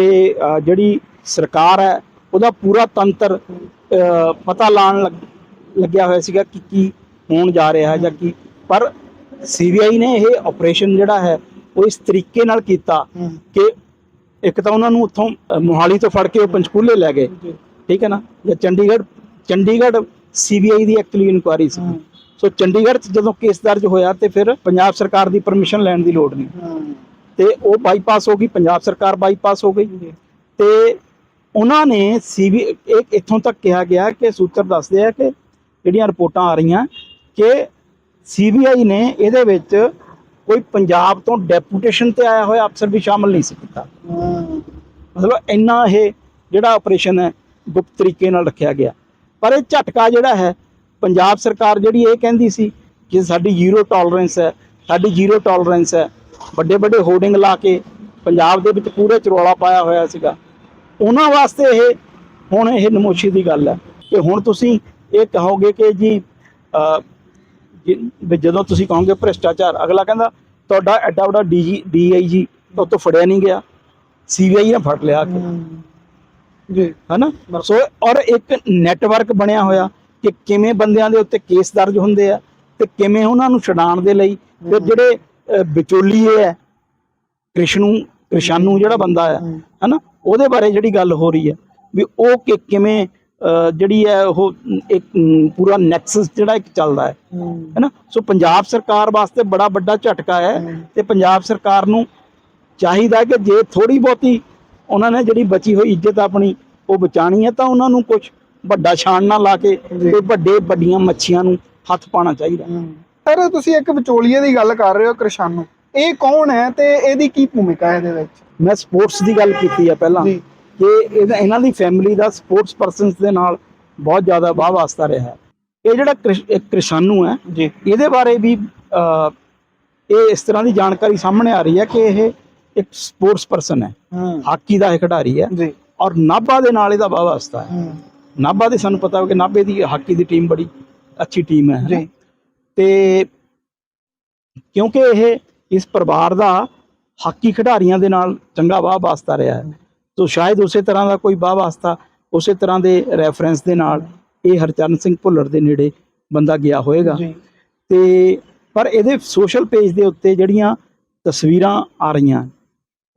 ਜਿਹੜੀ ਸਰਕਾਰ ਹੈ ਉਹਦਾ ਪੂਰਾ ਤੰਤਰ ਪਤਾ ਲਾਣ ਲੱਗ- ਲੱਗਿਆ ਹੋਇਆ ਸੀਗਾ ਕਿ ਕੀ ਹੋਣ ਜਾ ਰਿਹਾ ਹੈ ਜਾਂ ਕੀ। ਪਰ ਸੀਬੀਆਈ ਨੇ ਇਹ ਆਪਰੇਸ਼ਨ ਜਿਹੜਾ ਹੈ ਉਹ ਇਸ ਤਰੀਕੇ ਨਾਲ ਕੀਤਾ ਕਿ ਇੱਕ ਤਾਂ ਉਹਨਾਂ ਨੂੰ ਉੱਥੋਂ ਅ, ਮੋਹਾਲੀ ਤੋਂ ਫੜ ਕੇ ਉਹ ਪੰਚਕੂਲੇ ਲੈ ਗਏ। ਠੀਕ ਹੈ ਨਾ? ਜਾਂ ਚੰਡੀਗੜ੍ਹ ਚੰਡੀਗੜ੍ਹ ਸੀਬੀਆਈ ਦੀ ਐਕਚੁਅਲੀ ਇਨਕੁਆਇਰੀ ਸੀ। ਸੋ ਚੰਡੀਗੜ੍ਹ 'ਚ ਜਦੋਂ ਕੇਸ ਦਰਜ ਹੋਇਆ ਤੇ ਫਿਰ ਪੰਜਾਬ ਸਰਕਾਰ ਦੀ ਪਰਮਿਸ਼ਨ ਲੈਣ ਦੀ ਲੋੜ ਨਹੀਂ। ਤੇ ਉਹ ਬਾਈਪਾਸ ਹੋ ਗਈ ਪੰਜਾਬ ਸਰਕਾਰ ਬਾਈਪਾਸ ਹੋ ਗਈ। ਤੇ ਉਹਨਾਂ ਨੇ ਸੀਬੀ ਇੱਕ ਇੱਥੋਂ ਤੱਕ ਕਿਹਾ ਗਿਆ ਕਿ ਸੂਤਰ ਦੱਸਦੇ ਆ ਕਿ ਜਿਹੜੀਆਂ ਰਿਪੋਰਟਾਂ ਆ ਰਹੀਆਂ ਕਿ ਸੀਬੀਆਈ ਨੇ ਇਹਦੇ ਵਿੱਚ ਕੋਈ ਪੰਜਾਬ ਤੋਂ ਡੈਪੂਟੇਸ਼ਨ ਤੇ ਆਇਆ ਹੋਇਆ ਅਫਸਰ ਵੀ ਸ਼ਾਮਲ ਨਹੀਂ ਸੀ ਕੀਤਾ। ਮਤਲਬ ਇੰਨਾ ਇਹ ਜਿਹੜਾ ਆਪਰੇਸ਼ਨ ਹੈ, ਗੁਪਤ ਤਰੀਕੇ ਨਾਲ ਰੱਖਿਆ ਗਿਆ। ਪਰ ਇਹ ਝਟਕਾ ਜਿਹੜਾ ਹੈ, ਪੰਜਾਬ ਸਰਕਾਰ ਜਿਹੜੀ ਇਹ ਕਹਿੰਦੀ ਸੀ ਕਿ ਸਾਡੀ ਜ਼ੀਰੋ ਟੋਲਰੈਂਸ ਹੈ, ਸਾਡੀ ਜ਼ੀਰੋ ਟੋਲਰੈਂਸ ਹੈ ਵੱਡੇ ਵੱਡੇ ਹੋਰਡਿੰਗ ਲਾ ਕੇ ਪੰਜਾਬ ਦੇ ਵਿੱਚ ਪੂਰੇ ਚਰੋਲਾ ਪਾਇਆ ਹੋਇਆ ਸੀਗਾ। ਉਹਨਾਂ ਵਾਸਤੇ ਇਹ ਹੁਣ ਇਹ ਨਮੋਸ਼ੀ ਦੀ ਗੱਲ ਹੈ ਕਿ ਹੁਣ ਤੁਸੀਂ ਇਹ ਕਹੋਗੇ ਕਿ ਜੀ- ਵੀ ਜਦੋਂ ਤੁਸੀਂ ਕਹੋਗੇ ਭ੍ਰਿਸ਼ਟਾਚਾਰ ਅਗਲਾ ਕਹਿੰਦਾ ਤੁਹਾਡਾ ਐਡਾ ਵੱਡਾ ਡੀਜੀ ਡੀਆਈਜੀ ਤੋਂ ਫੜਿਆ ਨਹੀਂ ਗਿਆ। ਸੀਬੀਆਈ ਨੇ ਫੜ ਲਿਆ ਕੇ ਜੀ। ਹਨਾ? ਸੋ ਔਰ ਇੱਕ ਨੈਟਵਰਕ ਬਣਿਆ ਹੋਇਆ ਕਿ ਕਿਵੇਂ ਬੰਦਿਆਂ ਦੇ ਉੱਤੇ ਕੇਸ ਦਰਜ ਹੁੰਦੇ ਆ ਤੇ ਕਿਵੇਂ ਉਹਨਾਂ ਨੂੰ ਛਡਾਉਣ ਦੇ ਲਈ ਫਿਰ ਜਿਹੜੇ ਵਿਚੋਲੀਏ ਹੈ ਕ੍ਰਿਸ਼ਨੂ ਕ੍ਰਿਸ਼ਾਨੂ ਜਿਹੜਾ ਬੰਦਾ ਆ ਹੂੰ। ਹਨਾ? ਉਹਦੇ ਬਾਰੇ ਜਿਹੜੀ ਗੱਲ ਹੋ ਰਹੀ ਹੈ ਵੀ ਉਹ ਕਿ ਕਿਵੇਂ ਜਿਹੜੀ ਹੈ ਉਹ ਇੱਕ ਪੂਰਾ ਨੈਕਸਸ ਜਿਹੜਾ ਇੱਕ ਚੱਲਦਾ ਹੈ। ਹੈਨਾ ਸੋ ਪੰਜਾਬ ਸਰਕਾਰ ਵਾਸਤੇ ਬੜਾ ਵੱਡਾ ਝਟਕਾ ਹੈ। ਤੇ ਪੰਜਾਬ ਸਰਕਾਰ ਨੂੰ ਚਾਹੀਦਾ ਕਿ ਜੇ ਥੋੜੀ ਬਹੁਤੀ ਉਹਨਾਂ ਨੇ ਜਿਹੜੀ ਬਚੀ ਹੋਈ ਇੱਜ਼ਤ ਆਪਣੀ ਉਹ ਬਚਾਣੀ ਹੈ ਤਾਂ ਉਹਨਾਂ ਨੂੰ ਕੁਝ ਵੱਡਾ ਛਾਣ ਨਾ ਲਾ ਕੇ। ਤੇ ਵੱਡੇ ਵੱਡੀਆਂ ਮੱਛੀਆਂ ਨੂੰ ਹੱਥ ਪਾਣਾ ਚਾਹੀਦਾ ਸਰ ਤੁਸੀਂ ਇੱਕ ਵਿਚੋਲੀਏ ਦੀ ਗੱਲ ਕਰ ਰਹੇ ਹੋ ਕ੍ਰਿਸ਼ਾਨੂ। ਇਹ ਕੌਣ ਹੈ ਤੇ ਇਹਦੀ ਕੀ ਭੂਮਿਕਾ ਹੈ ਇਹਦੇ ਵਿੱਚ? ਮੈਂ ਸਪੋਰਟਸ ਦੀ ਗੱਲ ਕੀਤੀ ਹੈ ਪਹਿਲਾਂ। ਕਿ ਇਹਦਾ- ਇਹਨਾਂ ਦੀ ਫੈਮਿਲੀ ਦਾ ਸਪੋਰਟਸ ਪਰਸਨਸ ਦੇ ਨਾਲ ਬਹੁਤ ਜ਼ਿਆਦਾ ਵਾਹ ਵਾਸਤਾ ਰਿਹਾ। ਹੈ ਇਹ ਜਿਹੜਾ ਕ੍ਰਿਸ਼ਾਨੂ ਹੈ ਜੀ। ਇਹਦੇ ਬਾਰੇ ਵੀ ਇਹ ਇਸ ਤਰ੍ਹਾਂ ਦੀ ਜਾਣਕਾਰੀ ਸਾਹਮਣੇ ਆ ਰਹੀ ਹੈ ਕਿ ਇਹ ਇੱਕ ਸਪੋਰਟਸ ਪਰਸਨ ਹੈ। ਹਾਕੀ ਦਾ ਇਹ ਖਿਡਾਰੀ ਹੈ। ਜੀ। ਔਰ ਨਾਭਾ ਦੇ ਨਾਲ ਇਹਦਾ ਵਾਹ ਵਾਸਤਾ ਹੈ। ਹੂੰ। ਨਾਭਾ ਦੇ ਸਾਨੂੰ ਪਤਾ ਹੋ ਕਿ ਨਾਭੇ ਦੀ ਹਾਕੀ ਦੀ ਟੀਮ ਬੜੀ ਅੱਛੀ ਟੀਮ ਹੈ ਜੀ। ਤੇ ਕਿਉਂਕਿ ਇਹ ਇਸ ਪਰਿਵਾਰ ਦਾ ਹਾਕੀ ਖਿਡਾਰੀਆਂ ਦੇ ਨਾਲ ਚੰਗਾ ਵਾਹ ਵਾਸਤਾ ਰਿਹਾ ਹੈ। ਤੋ ਸ਼ਾਇਦ ਉਸੇ ਤਰ੍ਹਾਂ ਦਾ ਕੋਈ ਵਾਹ ਵਾਸਤਾ ਉਸੇ ਤਰ੍ਹਾਂ ਦੇ ਰੈਫਰੈਂਸ ਦੇ ਨਾਲ ਇਹ ਹਰਚਰਨ ਸਿੰਘ ਭੁੱਲਰ ਦੇ ਨੇੜੇ ਬੰਦਾ ਗਿਆ ਹੋਵੇਗਾ ਤੇ ਪਰ ਇਹਦੇ ਸੋਸ਼ਲ ਪੇਜ ਦੇ ਉੱਤੇ ਜਿਹੜੀਆਂ ਤਸਵੀਰਾਂ ਆ ਰਹੀਆਂ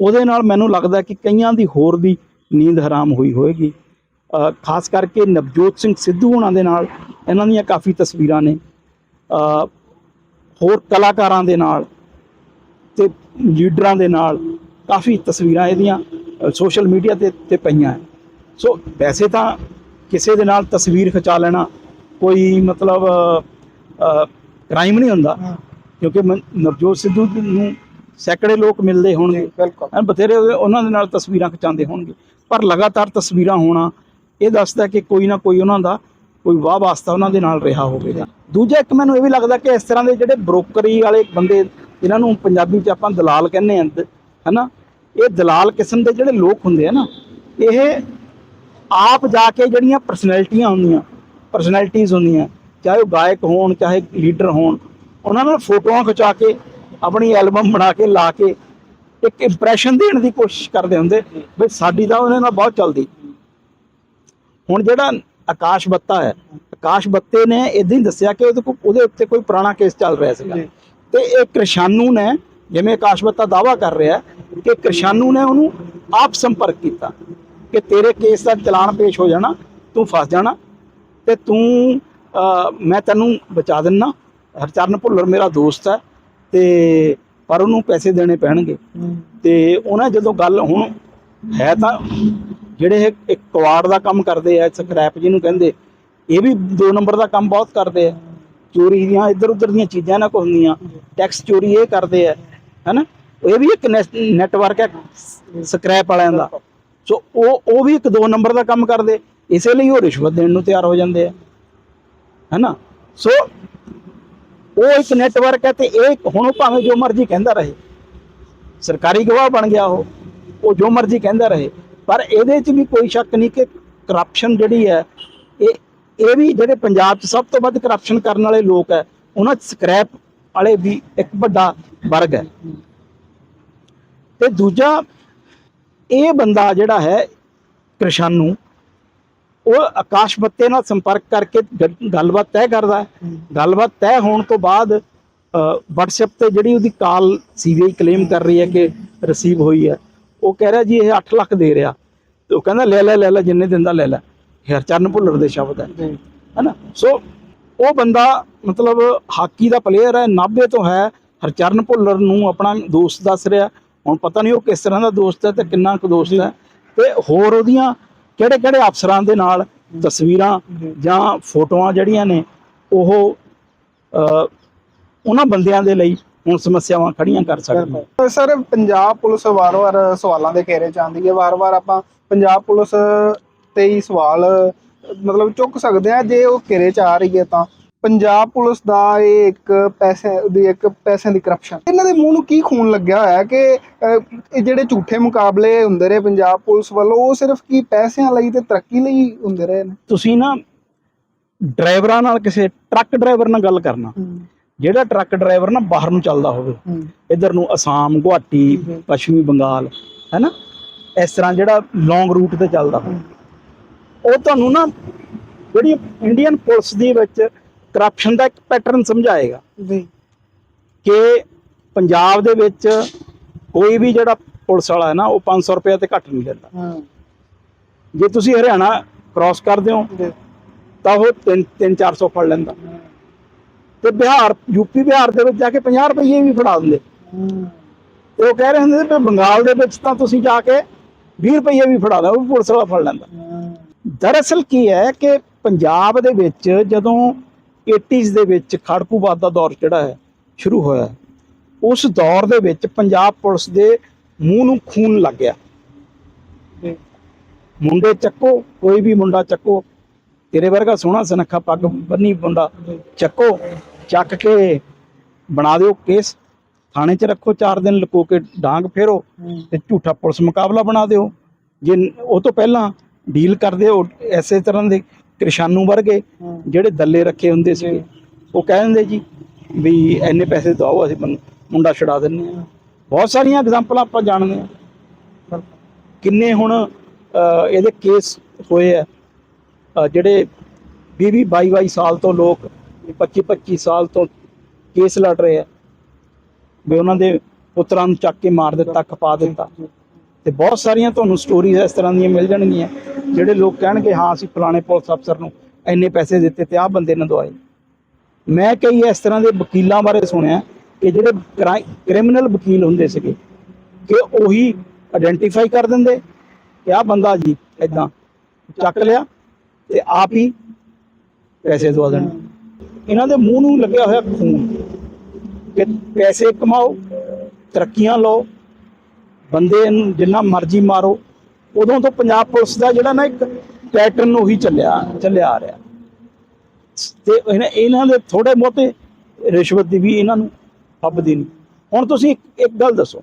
ਉਹਦੇ ਨਾਲ ਮੈਨੂੰ ਲੱਗਦਾ ਕਿ ਕਈਆਂ ਦੀ ਹੋਰ ਦੀ ਨੀਂਦ ਹਰਾਮ ਹੋਈ ਹੋਏਗੀ। ਅ, ਖਾਸ ਕਰਕੇ ਨਵਜੋਤ ਸਿੰਘ ਸਿੱਧੂ ਹੋਣਾ ਦੇ ਨਾਲ ਇਹਨਾਂ ਦੀਆਂ ਕਾਫੀ ਤਸਵੀਰਾਂ ਨੇ। ਹੋਰ ਕਲਾਕਾਰਾਂ ਦੇ ਨਾਲ ਤੇ ਲੀਡਰਾਂ ਦੇ ਨਾਲ ਕਾਫੀ ਤਸਵੀਰਾਂ ਇਹਦੀਆਂ ਸੋਸ਼ਲ ਮੀਡੀਆ ਤੇ ਤੇ ਪਈਆਂ ਹੈ। ਸੋ ਵੈਸੇ ਤਾਂ ਕਿਸੇ ਦੇ ਨਾਲ ਤਸਵੀਰ ਖਿਚਾ ਲੈਣਾ ਕੋਈ ਮਤਲਬ ਕ੍ਰਾਈਮ ਨਹੀਂ ਹੁੰਦਾ। ਕਿਉਂਕਿ ਨਵਜੋਤ ਸਿੱਧੂ ਨੂੰ ਸੈਂਕੜੇ ਲੋਕ ਮਿਲਦੇ ਹੋਣਗੇ। ਬਿਲਕੁਲ। ਬਥੇਰੇ ਉਹਨਾਂ ਦੇ ਨਾਲ ਤਸਵੀਰਾਂ ਖਿਚਾਉਂਦੇ ਹੋਣਗੇ। ਪਰ ਲਗਾਤਾਰ ਤਸਵੀਰਾਂ ਹੋਣਾ ਇਹ ਦੱਸਦਾ ਕਿ ਕੋਈ ਨਾ ਕੋਈ ਉਹਨਾਂ ਦਾ ਕੋਈ ਵਾਹ ਵਾਸਤਾ ਉਹਨਾਂ ਦੇ ਨਾਲ ਰਿਹਾ ਹੋਵੇਗਾ। ਦੂਜਾ ਇੱਕ ਮੈਨੂੰ ਇਹ ਵੀ ਲੱਗਦਾ ਕਿ ਇਸ ਤਰ੍ਹਾਂ ਦੇ ਜਿਹੜੇ ਬ੍ਰੋਕਰੀ ਵਾਲੇ ਬੰਦੇ ਜਿਨ੍ਹਾਂ ਨੂੰ ਪੰਜਾਬੀ 'ਚ ਆਪਾਂ ਦਲਾਲ ਕਹਿੰਦੇ ਹਾਂ ਦ- ਹਨਾ? ਇਹ ਦਲਾਲ ਕਿਸਮ ਦੇ ਜਿਹੜੇ ਲੋਕ ਹੁੰਦੇ ਆ ਨਾ ਇਹ ਆਪ ਜਾ ਕੇ ਜਿਹੜੀਆਂ ਪਰਸਨੈਲਿਟੀਆਂ ਹੁੰਦੀਆਂ ਪਰਸਨੈਲਿਟੀਆਂ ਹੁੰਦੀਆਂ ਚਾਹੇ ਉਹ ਗਾਇਕ ਹੋਣ ਚਾਹੇ ਲੀਡਰ ਹੋਣ ਉਹਨਾਂ ਨਾਲ ਫੋਟੋਆਂ ਖਿਚਾ ਕੇ ਆਪਣੀ ਐਲਬਮ ਬਣਾ ਕੇ ਲਾ ਕੇ ਇੱਕ ਇੰਪ੍ਰੈਸ਼ਨ ਦੇਣ ਦੀ ਕੋਸ਼ਿਸ਼ ਕਰਦੇ ਹੁੰਦੇ ਵੀ ਸਾਡੀ ਤਾਂ ਉਹਦੇ ਨਾਲ ਬਹੁਤ ਚੱਲਦੀ ਹੁਣ ਜਿਹੜਾ ਆਕਾਸ਼ ਬੱਤਾ ਹੈ ਆਕਾਸ਼ ਬੱਤੇ ਨੇ ਇਦਾਂ ਹੀ ਦੱਸਿਆ ਕਿ ਉਹਦੇ ਉੱਤੇ ਕੋਈ ਪੁਰਾਣਾ ਕੇਸ ਚੱਲ ਰਿਹਾ ਸੀਗਾ। ਤੇ ਇਹ ਕ੍ਰਿਸ਼ਾਨੂ ਨੇ ਜਿਵੇਂ ਆਕਾਸ਼ ਬੱਤਾ ਦਾਵਾ ਕਰ ਰਿਹਾ ਹੈ ਕਿ ਕ੍ਰਿਸ਼ਾਨੂ ਨੇ ਉਹਨੂੰ ਆਪ ਸੰਪਰਕ ਕੀਤਾ ਕਿ ਤੇਰੇ ਕੇਸ ਦਾ ਚਲਾਨ ਪੇਸ਼ ਹੋ ਜਾਣਾ ਤੂੰ ਫਸ ਜਾਣਾ ਤੇ ਤੂੰ ਮੈਂ ਤੈਨੂੰ ਬਚਾ ਦਿੰਨਾ। ਹਰਚਰਨ ਭੁੱਲਰ ਮੇਰਾ ਦੋਸਤ ਹੈ ਤੇ ਪਰ ਉਹਨੂੰ ਪੈਸੇ ਦੇਣੇ ਪੈਣਗੇ। ਤੇ ਉਹਨਾਂ ਜਦੋਂ ਗੱਲ ਹੁਣ ਹੈ ਤਾਂ ਜਿਹੜੇ ਇੱਕ ਕਵਾੜ ਦਾ ਕੰਮ ਕਰਦੇ ਆ ਸਕ੍ਰੈਪ ਜਿਹਨੂੰ ਕਹਿੰਦੇ ਇਹ ਵੀ ਦੋ ਨੰਬਰ ਦਾ ਕੰਮ ਬਹੁਤ ਕਰਦੇ ਆ। ਚੋਰੀ ਦੀਆਂ ਇੱਧਰ ਉੱਧਰ ਦੀਆਂ ਚੀਜ਼ਾਂ ਨਾ ਕੋ ਹੁੰਦੀਆਂ। ਟੈਕਸ ਚੋਰੀ ਇਹ ਕਰਦੇ ਆ ਹੈਨਾ? ਇਹ ਵੀ ਇੱਕ ਨੈਟਵਰਕ ਹੈ ਸਕ੍ਰੈਪ ਵਾਲਿਆਂ ਦਾ। ਸੋ ਉਹ ਉਹ ਵੀ ਇੱਕ ਦੋ ਨੰਬਰ ਦਾ ਕੰਮ ਕਰਦੇ। ਇਸੇ ਲਈ ਉਹ ਰਿਸ਼ਵਤ ਦੇਣ ਨੂੰ ਤਿਆਰ ਹੋ ਜਾਂਦੇ ਆ। ਹੈਨਾ? ਸੋ ਉਹ ਇੱਕ ਨੈਟਵਰਕ ਹੈ ਤੇ ਇਹ ਹੁਣ ਭਾਵੇਂ ਜੋ ਮਰਜ਼ੀ ਕਹਿੰਦਾ ਰਹੇ। ਸਰਕਾਰੀ ਗਵਾਹ ਬਣ ਗਿਆ ਉਹ। ਉਹ ਜੋ ਮਰਜ਼ੀ ਕਹਿੰਦਾ ਰਹੇ। ਪਰ ਇਹਦੇ 'ਚ ਵੀ ਕੋਈ ਸ਼ੱਕ ਨਹੀਂ ਕਿ ਕਰਪਸ਼ਨ ਜਿਹੜੀ ਹੈ, ਇਹ ਇਹ ਵੀ ਜਿਹੜੇ ਪੰਜਾਬ 'ਚ ਸਭ ਤੋਂ ਵੱਧ ਕਰਪਸ਼ਨ ਕਰਨ ਵਾਲੇ ਲੋਕ ਹੈ, ਉਹਨਾਂ 'ਚ ਸਕ੍ਰੈਪ ਵਾਲੇ ਵੀ ਇੱਕ ਵੱਡਾ ਵਰਗ ਹੈ। ਤੇ ਦੂਜਾ ਇਹ ਬੰਦਾ ਜਿਹੜਾ ਹੈ ਕ੍ਰਿਸ਼ਾਨੂ ਉਹ ਆਕਾਸ਼ ਬੱਤੇ ਨਾਲ ਸੰਪਰਕ ਕਰਕੇ ਗੱਲਬਾਤ ਤੈਅ ਕਰਦਾ ਹੈ। ਗੱਲਬਾਤ ਤੈਅ ਹੋਣ ਤੋਂ ਬਾਅਦ WhatsApp ਤੇ ਜਿਹੜੀ ਉਹਦੀ ਕਾਲ ਸੀਬੀਆਈ ਕਲੇਮ ਕਰ ਰਹੀ ਹੈ ਕਿ ਰਿਸੀਵ ਹੋਈ ਹੈ ਉਹ ਕਹਿ ਰਿਹਾ ਜੀ ਇਹ 8 ਲੱਖ ਦੇ ਰਿਹਾ। ਤੇ ਉਹ ਕਹਿੰਦਾ ਲੈ ਲੈ ਲੈ ਲੈ ਜਿੰਨੇ ਦਿੰਦਾ ਲੈ ਲੈ। ਹਰਚਰਨ ਭੁੱਲਰ ਦੇ ਸ਼ਬਦ ਹੈ। ਹੈਨਾ? ਸੋ ਉਹ ਬੰਦਾ ਮਤਲਬ ਹਾਕੀ ਦਾ ਪਲੇਅਰ ਹੈ ਨਾਭੇ ਤੋਂ ਹੈ ਹਰਚਰਨ ਭੁੱਲਰ ਨੂੰ ਆਪਣਾ ਦੋਸਤ ਦੱਸ ਰਿਹਾ। ਹੁਣ ਪਤਾ ਨਹੀਂ ਉਹ ਕਿਸ ਤਰ੍ਹਾਂ ਦਾ ਦੋਸਤ ਹੈ ਤੇ ਕਿੰਨਾ ਕੁ ਦੋਸਤ ਹੈ। ਤੇ ਹੋਰ ਉਹਦੀਆਂ ਕਿਹੜੇ ਕਿਹੜੇ ਅਫਸਰਾਂ ਦੇ ਨਾਲ ਤਸਵੀਰਾਂ ਜਾਂ ਫੋਟੋਆਂ ਜਿਹੜੀਆਂ ਨੇ ਉਹ ਅ, ਉਹਨਾਂ ਬੰਦਿਆਂ ਦੇ ਲਈ ਹੁਣ ਸਮੱਸਿਆਵਾਂ ਖੜੀਆਂ ਕਰ ਸਕਦੀਆਂ। ਸਰ ਪੰਜਾਬ ਪੁਲਿਸ ਵਾਰ-ਵਾਰ ਸਵਾਲਾਂ ਦੇ ਘੇਰੇ ਚ ਆਉਂਦੀ ਹੈ। ਵਾਰ-ਵਾਰ ਆਪਾਂ ਪੰਜਾਬ ਪੁਲਿਸ ਤੇ ਹੀ ਸਵਾਲ ਮਤਲਬ ਚੁੱਕ ਸਕਦੇ ਆ ਜੇ ਉਹ ਘੇਰੇ ਚ ਆ ਰਹੀ ਹੈ ਤਾਂ। ਪੰਜਾਬ ਪੁਲਿਸ ਦਾ ਇਹ ਇੱਕ ਪੈਸੇ ਦੀ ਇੱਕ ਪੈਸਿਆਂ ਦੀ ਕਰਪਸ਼ਨ ਇਹਨਾਂ ਦੇ ਮੂੰਹ ਨੂੰ ਕੀ ਖੂਨ ਲੱਗਿਆ ਹੋਇਆ ਕਿ ਇਹ ਜਿਹੜੇ ਝੂਠੇ ਮੁਕਾਬਲੇ ਹੁੰਦੇ ਰਹੇ ਪੰਜਾਬ ਪੁਲਿਸ ਵੱਲੋਂ ਉਹ ਸਿਰਫ ਕੀ ਪੈਸਿਆਂ ਲਈ ਤੇ ਤਰੱਕੀ ਲਈ ਹੁੰਦੇ ਰਹੇ ਨੇ? ਤੁਸੀਂ ਨਾ ਡਰਾਈਵਰਾਂ ਨਾਲ ਕਿਸੇ ਟਰੱਕ ਡਰਾਈਵਰ ਨਾਲ ਗੱਲ ਕਰਨਾ। ਜਿਹੜਾ ਟਰੱਕ ਡਰਾਈਵਰ ਨਾ ਬਾਹਰ ਨੂੰ ਚੱਲਦਾ ਹੋਵੇ। ਇਧਰ ਨੂੰ ਅਸਾਮ ਗੁਹਾਟੀ। ਪੱਛਮੀ ਬੰਗਾਲ ਹੈਨਾ? ਇਸ ਤਰ੍ਹਾਂ ਜਿਹੜਾ ਲੌਂਗ ਰੂਟ ਤੇ ਚੱਲਦਾ ਹੋਵੇ। ਉਹ ਤੁਹਾਨੂੰ ਨਾ ਜਿਹੜੀ ਇੰਡੀਅਨ ਪੁਲਿਸ ਦੇ ਵਿੱਚ ਕਰਪਸ਼ਨ ਦਾ ਇੱਕ ਪੈਟਰਨ ਸਮਝਾਏਗਾ ਜੀ। ਕਿ ਪੰਜਾਬ ਦੇ ਵਿੱਚ ਕੋਈ ਵੀ ਜਿਹੜਾ ਪੁਲਿਸ ਵਾਲਾ ਹੈ ਨਾ ਉਹ 500 ਰੁਪਏ ਤੇ ਘੱਟ ਨਹੀਂ ਲੈਂਦਾ ਹਾਂ। ਜੇ ਤੁਸੀਂ ਹਰਿਆਣਾ ਕ੍ਰਾਸ ਕਰਦੇ ਹੋ ਤਾਂ ਉਹ 3 3 400 ਫੜ ਲੈਂਦਾ। ਤੇ ਬਿਹਾਰ ਯੂਪੀ ਬਿਹਾਰ ਦੇ ਵਿੱਚ ਜਾ ਕੇ 50 ਰੁਪਏ ਵੀ ਫੜਾ ਦਿੰਦੇ। ਉਹ ਕਹਿ ਰਹੇ ਹੁੰਦੇ ਬੰਗਾਲ ਦੇ ਵਿੱਚ ਤਾਂ ਤੁਸੀਂ ਜਾ ਕੇ 20 ਰੁਪਏ ਵੀ ਫੜਾ ਦਿਓ ਉਹ ਪੁਲਿਸ ਵਾਲਾ ਫੜ ਲੈਂਦਾ। ਦਰਅਸਲ ਕੀ ਹੈ ਕਿ ਪੰਜਾਬ ਦੇ ਵਿੱਚ ਜਦੋਂ 80s ਦੇ ਵਿੱਚ ਖੜਕੂਬਾਦ ਦਾ ਦੌਰ ਜਿਹੜਾ ਹੈ ਸ਼ੁਰੂ ਹੋਇਆ ਉਸ ਦੌਰ ਦੇ ਵਿੱਚ ਪੰਜਾਬ ਪੁਲਿਸ ਦੇ ਮੂੰਹ ਨੂੰ ਖੂਨ ਲੱਗ ਗਿਆ। ਮੁੰਡੇ ਚੱਕੋ ਕੋਈ ਵੀ ਮੁੰਡਾ ਚੱਕੋ ਤੇਰੇ ਵਰਗਾ ਸੋਹਣਾ ਸੁਨੱਖਾ ਪੱਗ ਬੰਨੀ ਮੁੰਡਾ ਚੱਕੋ ਚੱਕ ਕੇ ਬਣਾ ਦਿਓ ਕੇਸ ਥਾਣੇ 'ਚ ਰੱਖੋ 4 ਦਿਨ ਲੁਕੋ ਕੇ ਡਾਂਗ ਫੇਰੋ ਤੇ ਝੂਠਾ ਪੁਲਿਸ ਮੁਕਾਬਲਾ ਬਣਾ ਦਿਓ। ਜੇ ਉਹ ਤੋਂ ਪਹਿਲਾਂ ਡੀਲ ਕਰਦੇ ਹੋ ਐਸੇ ਤਰ੍ਹਾਂ ਦੇ ਕ੍ਰਿਸ਼ਾਨੂ ਵਰਗੇ ਜਿਹੜੇ ਦੱਲੇ ਰੱਖੇ ਹੁੰਦੇ ਸੀ। ਉਹ ਕਹਿ ਦਿੰਦੇ ਜੀ ਵੀ ਐਨੇ ਪੈਸੇ ਦਵਾਓ ਅਸੀਂ ਮੁੰਡਾ ਛੁਡਾ ਦਿੰਨੇ ਆ ਬਹੁਤ ਸਾਰੀਆਂ ਐਗਜ਼ਾਮਪਲਾਂ ਆਪਾਂ ਜਾਣਦੇ ਆ ਕਿੰਨੇ ਹੁਣ ਇਹਦੇ ਕੇਸ ਹੋਏ ਆ। ਜਿਹੜੇ 20 ਵੀਹ 22 22 ਸਾਲ ਤੋਂ ਲੋਕ 25 25 ਸਾਲ ਤੋਂ ਕੇਸ ਲੜ ਰਹੇ ਆ। ਵੀ ਉਹਨਾਂ ਦੇ ਪੁੱਤਰਾਂ ਨੂੰ ਚੱਕ ਕੇ ਮਾਰ ਦਿੱਤਾ ਖਪਾ ਦਿੱਤਾ। ਤੇ ਬਹੁਤ ਸਾਰੀਆਂ ਤੁਹਾਨੂੰ ਸਟੋਰੀਜ਼ ਇਸ ਤਰ੍ਹਾਂ ਦੀਆਂ ਮਿਲ ਜਾਣਗੀਆਂ, ਜਿਹੜੇ ਲੋਕ ਕਹਿਣਗੇ, ਹਾਂ, ਅਸੀਂ ਫਲਾਣੇ ਪੁਲਿਸ ਅਫਸਰ ਨੂੰ ਇੰਨੇ ਪੈਸੇ ਦਿੱਤੇ ਤੇ ਆਹ ਬੰਦੇ ਨੇ ਦਵਾਏ। ਮੈਂ ਕਈ ਇਸ ਤਰ੍ਹਾਂ ਦੇ ਵਕੀਲਾਂ ਬਾਰੇ ਸੁਣਿਆ ਕਿ ਜਿਹੜੇ ਕ੍ਰਿਮੀਨਲ ਵਕੀਲ ਹੁੰਦੇ ਸੀਗੇ, ਕਿ ਉਹੀ ਆਇਡੈਂਟੀਫਾਈ ਕਰ ਦਿੰਦੇ ਕਿ ਆਹ ਬੰਦਾ ਜੀ ਇਦਾਂ ਚੱਕ ਲਿਆ ਤੇ ਆਪ ਹੀ ਪੈਸੇ ਦਵਾ ਦੇਣ। ਇਹਨਾਂ ਦੇ ਮੂੰਹ ਨੂੰ ਲੱਗਿਆ ਹੋਇਆ ਖੂਨ ਕਿ ਪੈਸੇ ਕਮਾਓ, ਤਰੱਕੀਆਂ ਲਓ ਬੰਦੇ ਨੂੰ ਜਿੰਨਾ ਮਰਜ਼ੀ ਮਾਰੋ ਉਦੋਂ ਤੋਂ ਪੰਜਾਬ ਪੁਲਿਸ ਦਾ ਜਿਹੜਾ ਨਾ ਇੱਕ ਪੈਟਰਨ ਉਹੀ ਚੱਲਿਆ ਚੱਲਿਆ ਆ ਰਿਹਾ। ਤੇ ਇਹਨਾਂ ਇਹਨਾਂ ਦੇ ਥੋੜੇ ਬਹੁਤੇ ਰਿਸ਼ਵਤ ਦੀ ਵੀ ਇਹਨਾਂ ਨੂੰ ਫੱਬਦੀ ਨਹੀਂ। ਹੁਣ ਤੁਸੀਂ ਇੱਕ- ਗੱਲ ਦੱਸੋ।